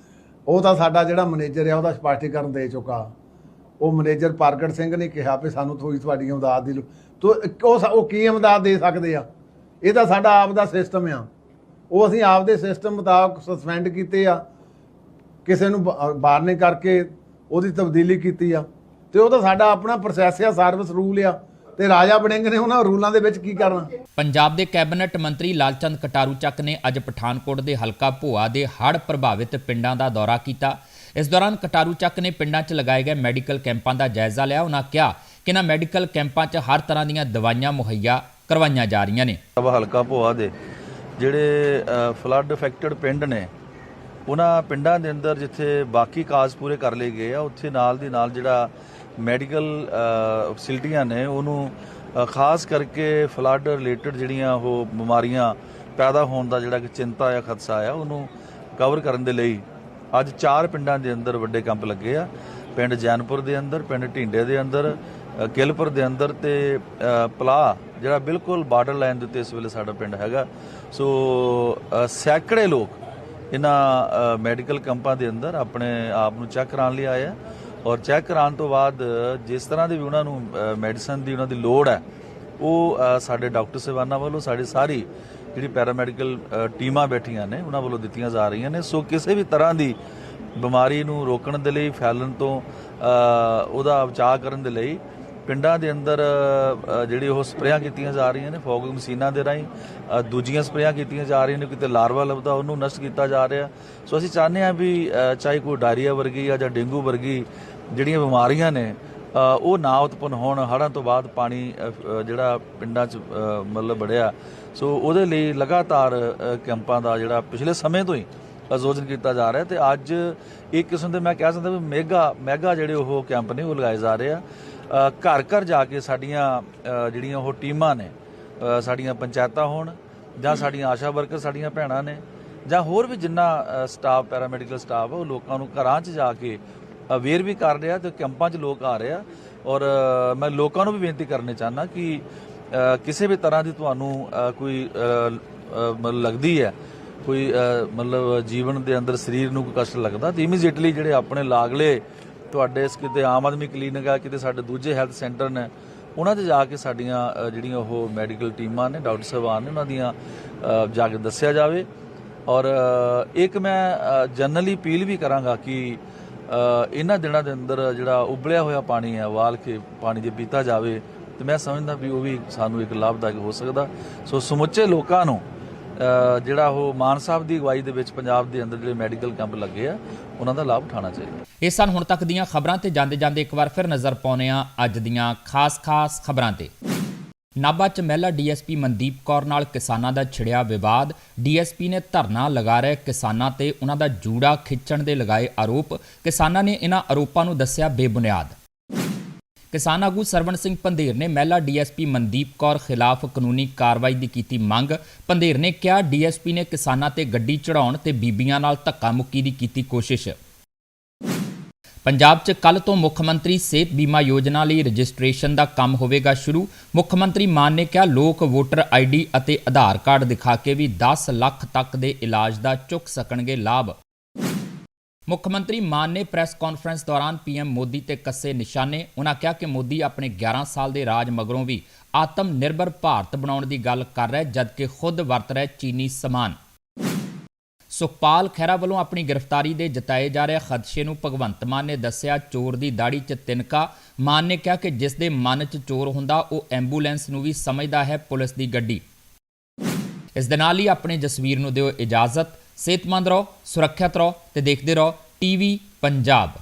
ਉਹ ਤਾਂ ਸਾਡਾ ਜਿਹੜਾ ਮੈਨੇਜਰ ਆ, ਉਹਦਾ ਸਪਸ਼ਟੀਕਰਨ ਦੇ ਚੁੱਕਾ। ਉਹ ਮੈਨੇਜਰ ਪ੍ਰਗਟ ਸਿੰਘ ਨੇ ਕਿਹਾ ਵੀ ਸਾਨੂੰ ਥੋੜੀ ਤੁਹਾਡੀ ਇਮਦਾਦ ਦੀ ਲੋ- ਤੋ ਉਹ ਸਾ- ਉਹ ਕੀ ਇਮਦਾਦ ਦੇ ਸਕਦੇ ਆ? ਇਹ ਤਾਂ ਸਾਡਾ ਆਪ ਦਾ ਸਿਸਟਮ ਆ। ਉਹ ਅਸੀਂ ਆਪ ਦੇ ਸਿਸਟਮ ਮੁਤਾਬਕ ਸਸਪੈਂਡ ਕੀਤੇ ਆ। ਕਿਸੇ ਨੂੰ ਬ- ਬਾਹਰ ਨੇ ਕਰਕੇ ਉਹਦੀ ਤਬਦੀਲੀ ਕੀਤੀ ਆ। ਤੇ ਉਹ ਤਾਂ ਸਾਡਾ ਆਪਣਾ ਪ੍ਰੋਸੈਸ ਆ ਸਰਵਿਸ ਰੂਲ ਆ। ਤੇ ਰਾਜਾ ਵੜਿੰਗ ਨੇ ਉਹਨਾਂ ਰੂਲਾਂ ਦੇ ਵਿੱਚ ਕੀ ਕਰਨਾ? ਪੰਜਾਬ ਦੇ ਕੈਬਨਿਟ ਮੰਤਰੀ ਲਾਲਚੰਦ ਕਟਾਰੂ ਚੱਕ ਨੇ ਅੱਜ ਪਠਾਨਕੋਟ ਦੇ ਹਲਕਾ ਭੋਆ ਦੇ ਹੜ੍ਹ ਪ੍ਰਭਾਵਿਤ ਪਿੰਡਾਂ ਦਾ ਦੌਰਾ ਕੀਤਾ। ਇਸ ਦੌਰਾਨ ਕਟਾਰੂ ਚੱਕ ਨੇ ਪਿੰਡਾਂ 'ਚ ਲਗਾਏ ਗਏ ਮੈਡੀਕਲ ਕੈਂਪਾਂ ਦਾ ਜਾਇਜ਼ਾ ਲਿਆ। ਉਹਨਾਂ ਕਿਹਾ ਕਿ ਇਹਨਾਂ ਮੈਡੀਕਲ ਕੈਂਪਾਂ 'ਚ ਹਰ ਤਰ੍ਹਾਂ ਦੀਆਂ ਦਵਾਈਆਂ ਮੁਹੱਈਆ ਕਰਵਾਈਆਂ ਜਾ ਰਹੀਆਂ ਨੇ। ਸਭ ਹਲਕਾ ਭੋਆ ਦੇ ਜਿਹੜੇ ਫਲੱਡ ਅਫੈਕਟਡ ਪਿੰਡ ਨੇ ਉਹਨਾਂ ਪਿੰਡਾਂ ਦੇ ਅੰਦਰ ਜਿੱਥੇ ਬਾਕੀ ਕਾਜ਼ ਪੂਰੇ ਕਰ ਲਏ ਗਏ ਆ ਉੱਥੇ ਨਾਲ ਦੀ ਨਾਲ ਜਿਹੜਾ ਮੈਡੀਕਲ ਫੈਸਿਲਿਟੀਆਂ ਨੇ ਉਹਨੂੰ ਖਾਸ ਕਰਕੇ ਫਲੱਡ ਰਿਲੇਟਡ ਜਿਹੜੀਆਂ ਉਹ ਬਿਮਾਰੀਆਂ ਪੈਦਾ ਹੋਣ ਦਾ ਜਿਹੜਾ ਕਿ ਚਿੰਤਾ ਜਾਂ ਖਦਸ਼ਾ ਆ ਉਹਨੂੰ ਕਵਰ ਕਰਨ ਦੇ ਲਈ ਅੱਜ ਚਾਰ ਪਿੰਡਾਂ ਦੇ ਅੰਦਰ ਵੱਡੇ ਕੈਂਪ ਲੱਗੇ ਆ। ਪਿੰਡ ਜੈਨਪੁਰ ਦੇ ਅੰਦਰ ਪਿੰਡ ਢਿੰਡੇ ਦੇ ਅੰਦਰ ਅ, ਕਿਲਪੁਰ ਦੇ ਅੰਦਰ ਤੇ ਅ, ਪਲਾਹ ਜਿਹੜਾ ਬਿਲਕੁਲ ਬਾਰਡਰ ਲਾਈਨ ਦੇ ਉੱਤੇ ਇਸ ਵੇਲੇ ਸਾਡਾ ਪਿੰਡ ਹੈਗਾ। ਸੋ ਸੈਂਕੜੇ ਲੋਕ ਇਹਨਾਂ ਮੈਡੀਕਲ ਕੈਂਪਾਂ ਦੇ ਅੰਦਰ ਆਪਣੇ ਆਪ ਨੂੰ ਚੈੱਕ ਕਰਾਉਣ ਲਈ ਆਏ ਆ। ਔਰ ਚੈੱਕ ਕਰਾਉਣ ਤੋਂ ਬਾਅਦ, ਜਿਸ ਤਰ੍ਹਾਂ ਦੀ ਵੀ ਉਹਨਾਂ ਨੂੰ ਮੈਡੀਸਨ ਦੀ ਉਹਨਾਂ ਦੀ ਲੋੜ ਹੈ, ਉਹ ਸਾਡੇ ਡਾਕਟਰ ਸੇਵਾਨਾ ਵੱਲੋਂ ਸਾਡੀ ਸਾਰੀ ਜਿਹੜੀ ਪੈਰਾਮੈਡੀਕਲ ਟੀਮਾਂ ਬੈਠੀਆਂ ਨੇ, ਉਹਨਾਂ ਵੱਲੋਂ ਦਿੱਤੀਆਂ ਜਾ ਰਹੀਆਂ ਨੇ। ਸੋ ਕਿਸੇ ਵੀ ਤਰ੍ਹਾਂ ਦੀ ਬਿਮਾਰੀ ਨੂੰ ਰੋਕਣ ਦੇ ਲਈ, ਫੈਲਣ ਤੋਂ ਉਹਦਾ ਬਚਾਅ ਕਰਨ ਦੇ ਲਈ ਪਿੰਡਾਂ ਦੇ ਅੰਦਰ ਜਿਹੜੀ ਉਹ ਸਪਰੇਆਂ ਕੀਤੀਆਂ ਜਾ ਰਹੀਆਂ ਨੇ ਫੋਗਿੰਗ ਮਸ਼ੀਨਾਂ ਦੇ ਰਾਹੀਂ ਦੂਜੀਆਂ ਸਪਰੇਆਂ ਕੀਤੀਆਂ ਜਾ ਰਹੀਆਂ ਨੇ, ਕਿਤੇ ਲਾਰਵਾ ਲੱਭਦਾ ਉਹਨੂੰ ਨਸ਼ਟ ਕੀਤਾ ਜਾ ਰਿਹਾ। ਸੋ ਅਸੀਂ ਚਾਹੁੰਦੇ ਹਾਂ ਵੀ ਚਾਹੇ ਕੋਈ ਡਾਇਰੀਆ ਵਰਗੀ ਜਾਂ ਜਾਂ ਡੇਂਗੂ ਵਰਗੀ ਜਿਹੜੀਆਂ ਬਿਮਾਰੀਆਂ ਨੇ ਉਹ ਨਾ ਉਤਪੰਨ ਹੋਣ, ਹੜ੍ਹਾਂ ਤੋਂ ਬਾਅਦ ਪਾਣੀ ਜਿਹੜਾ ਪਿੰਡਾਂ 'ਚ ਮਤਲਬ ਬੜਿਆ ਸੋ ਉਹਦੇ ਲਈ ਲਗਾਤਾਰ ਕੈਂਪਾਂ ਦਾ ਜਿਹੜਾ ਪਿਛਲੇ ਸਮੇਂ ਤੋਂ ਹੀ ਆਯੋਜਨ ਕੀਤਾ ਜਾ ਰਿਹਾ ਤੇ ਅੱਜ ਇੱਕ ਕਿਸਮ ਦੇ ਮੈਂ ਕਹਿ ਸਕਦਾ ਵੀ ਮੈਗਾ ਮੈਗਾ ਜਿਹੜੇ ਉਹ ਕੈਂਪ ਨੇ, ਉਹ ਲਗਾਏ ਜਾ ਰਹੇ ਆ। ਘਰ ਘਰ ਜਾ ਕੇ ਸਾਡੀਆਂ ਜਿਹੜੀਆਂ ਉਹ ਟੀਮਾਂ ਨੇ ਸਾਡੀਆਂ ਪੰਚਾਇਤਾਂ ਹੋਣ ਜਾਂ ਸਾਡੀਆਂ ਆਸ਼ਾ ਵਰਕਰ, ਸਾਡੀਆਂ ਭੈਣਾਂ ਨੇ ਜਾਂ ਹੋਰ ਵੀ ਜਿੰਨਾ ਸਟਾਫ ਪੈਰਾਮੈਡੀਕਲ ਸਟਾਫ ਉਹ ਲੋਕਾਂ ਨੂੰ ਘਰਾਂ 'ਚ ਜਾ ਕੇ ਅਵੇਅਰ ਵੀ ਕਰ ਰਿਹਾ ਤੇ ਕੈਂਪਾਂ 'ਚ ਲੋਕ ਆ ਰਹੇ ਆ। ਔਰ ਮੈਂ ਲੋਕਾਂ ਨੂੰ ਵੀ ਬੇਨਤੀ ਕਰਨੀ ਚਾਹੁੰਦਾ ਕਿ ਕਿਸੇ ਵੀ ਤਰ੍ਹਾਂ ਦੀ ਤੁਹਾਨੂੰ ਕੋਈ ਮਤਲਬ ਲੱਗਦੀ ਹੈ, ਕੋਈ ਮਤਲਬ ਜੀਵਨ ਦੇ ਅੰਦਰ ਸਰੀਰ ਨੂੰ ਕੋਈ ਕਸ਼ਟ ਲੱਗਦਾ ਤੇ ਇਮੀਡੀਏਟਲੀ ਜਿਹੜੇ ਆਪਣੇ ਲਾਗਲੇ ਤੁਹਾਡੇ ਇਸ ਕਿਤੇ ਆਮ ਆਦਮੀ ਕਲੀਨਿਕ ਆ, ਕਿਤੇ ਸਾਡੇ ਦੂਜੇ ਹੈਲਥ ਸੈਂਟਰ ਨੇ, ਉਹਨਾਂ ਤੇ ਜਾ ਕੇ ਸਾਡੀਆਂ ਜਿਹੜੀਆਂ ਉਹ ਮੈਡੀਕਲ ਟੀਮਾਂ ਨੇ, ਡਾਕਟਰ ਸਾਹਿਬਾਨ ਨੇ, ਉਹਨਾਂ ਦੀਆਂ ਜਾ ਕੇ ਦੱਸਿਆ ਜਾਵੇ। ਔਰ ਇੱਕ ਮੈਂ ਜਨਰਲੀ ਅਪੀਲ ਵੀ ਕਰਾਂਗਾ ਕਿ ਇਹਨਾਂ ਦਿਨਾਂ ਦੇ ਅੰਦਰ ਜਿਹੜਾ ਉਬਲਿਆ ਹੋਇਆ ਪਾਣੀ ਹੈ, ਵਾਲ ਕੇ ਪਾਣੀ ਜੇ ਪੀਤਾ ਜਾਵੇ, ਤੇ ਮੈਂ ਸਮਝਦਾ ਵੀ ਉਹ ਵੀ ਸਾਨੂੰ ਇੱਕ ਲਾਭਦਾਇਕ ਹੋ ਸਕਦਾ। ਸੋ ਸਮੁੱਚੇ ਲੋਕਾਂ ਨੂੰ ਜਿਹੜਾ ਉਹ ਮਾਨ ਸਾਹਿਬ ਦੀ ਅਗਵਾਈ ਦੇ ਵਿੱਚ ਪੰਜਾਬ ਦੇ ਅੰਦਰ ਜਿਹੜੇ ਮੈਡੀਕਲ ਕੈਂਪ ਲੱਗੇ ਆ, ਉਹਨਾਂ ਦਾ ਲਾਭ ਉਠਾਉਣਾ ਚਾਹੀਦਾ। ਇਹ ਸਨ ਹੁਣ ਤੱਕ ਦੀਆਂ ਖਬਰਾਂ ਤੇ ਜਾਂਦੇ ਜਾਂਦੇ ਇੱਕ ਵਾਰ ਫਿਰ ਨਜ਼ਰ ਪਾਉਂਦੇ ਹਾਂ ਅੱਜ ਦੀਆਂ ਖਾਸ-ਖਾਸ ਖਬਰਾਂ ਤੇ। ਨਾਭਾ ਚ ਮਹਿਲਾ ਡੀਐਸਪੀ ਮਨਦੀਪ ਕੌਰ ਨਾਲ ਕਿਸਾਨਾਂ ਦਾ ਛਿੜਿਆ ਵਿਵਾਦ। ਡੀਐਸਪੀ ਨੇ ਧਰਨਾ ਲਗਾ ਰਹੇ ਕਿਸਾਨਾਂ ਤੇ ਉਹਨਾਂ ਦਾ ਜੂੜਾ ਖਿੱਚਣ ਦੇ ਲਗਾਏ ਆਰੋਪ। ਕਿਸਾਨਾਂ ਨੇ ਇਹਨਾਂ ਆਰੋਪਾਂ ਨੂੰ ਦੱਸਿਆ ਬੇਬੁਨਿਆਦ। ਕਿਸਾਨ ਆਗੂ ਸਰਵਣ ਸਿੰਘ ਪੰਧੇਰ ਨੇ ਮਹਿਲਾ ਡੀਐਸਪੀ ਮਨਦੀਪ ਕੌਰ ਖਿਲਾਫ ਕਾਨੂੰਨੀ ਕਾਰਵਾਈ ਦੀ ਕੀਤੀ ਮੰਗ। ਪੰਧੇਰ ਨੇ ਕਿਹਾ, ਡੀਐਸਪੀ ਨੇ ਕਿਸਾਨਾਂ ਤੇ ਗੱਡੀ ਚੜਾਉਣ ਤੇ ਬੀਬੀਆਂ ਨਾਲ ਧੱਕਾ ਮੁੱਕੀ ਦੀ ਕੀਤੀ ਕੋਸ਼ਿਸ਼। ਪੰਜਾਬ 'ਚ ਕੱਲ ਤੋਂ ਮੁੱਖ ਮੰਤਰੀ ਸਿਹਤ ਬੀਮਾ ਯੋਜਨਾ ਲਈ ਰਜਿਸਟ੍ਰੇਸ਼ਨ ਦਾ ਕੰਮ ਹੋਵੇਗਾ ਸ਼ੁਰੂ। ਮੁੱਖ ਮੰਤਰੀ ਮਾਨ ਨੇ ਕਿਹਾ, ਲੋਕ ਵੋਟਰ ਆਈਡੀ ਅਤੇ ਆਧਾਰ ਕਾਰਡ ਦਿਖਾ ਕੇ ਵੀ 10 ਲੱਖ ਤੱਕ ਦੇ ਇਲਾਜ ਦਾ ਚੁੱਕ ਸਕਣਗੇ ਲਾਭ। ਮੁੱਖ ਮੰਤਰੀ ਮਾਨ ਨੇ ਪ੍ਰੈਸ ਕਾਨਫਰੰਸ ਦੌਰਾਨ ਪੀਐਮ ਮੋਦੀ ਤੇ ਕੱਸੇ ਨਿਸ਼ਾਨੇ। ਉਹਨਾਂ ਕਿਹਾ ਕਿ ਮੋਦੀ ਆਪਣੇ 11 ਸਾਲ ਦੇ ਰਾਜ ਮਗਰੋਂ ਵੀ ਆਤਮ ਨਿਰਭਰ ਭਾਰਤ ਬਣਾਉਣ ਦੀ ਗੱਲ ਕਰ ਰਿਹਾ, ਜਦਕਿ ਖੁਦ ਵਰਤ ਰਿਹਾ ਚੀਨੀ ਸਮਾਨ। ਸੁਖਪਾਲ ਖਹਿਰਾ ਵੱਲੋਂ ਆਪਣੀ ਗ੍ਰਿਫਤਾਰੀ ਦੇ ਜਤਾਏ ਜਾ ਰਹੇ ਖਦਸ਼ੇ ਨੂੰ ਭਗਵੰਤ ਮਾਨ ਨੇ ਦੱਸਿਆ, ਚੋਰ ਦੀ ਦਾੜੀ 'ਚ ਤਿਨਕਾ। ਮਾਨ ਨੇ ਕਿਹਾ ਕਿ ਜਿਸ ਦੇ ਮਨ 'ਚ ਚੋਰ ਹੁੰਦਾ, ਉਹ ਐਂਬੂਲੈਂਸ ਨੂੰ ਵੀ ਸਮਝਦਾ ਹੈ, ਪੁਲਿਸ ਦੀ ਗੱਡੀ। ਇਸ ਦੇ ਨਾਲ ਹੀ ਆਪਣੇ ਜਸਵੀਰ ਨੂੰ ਦਿਓ ਇਜਾਜ਼ਤ। ਸਿਹਤਮੰਦ ਰਹੋ, ਸੁਰੱਖਿਅਤ ਰਹੋ ਤੇ ਦੇਖਦੇ ਰਹੋ, ਟੀਵੀ ਪੰਜਾਬ।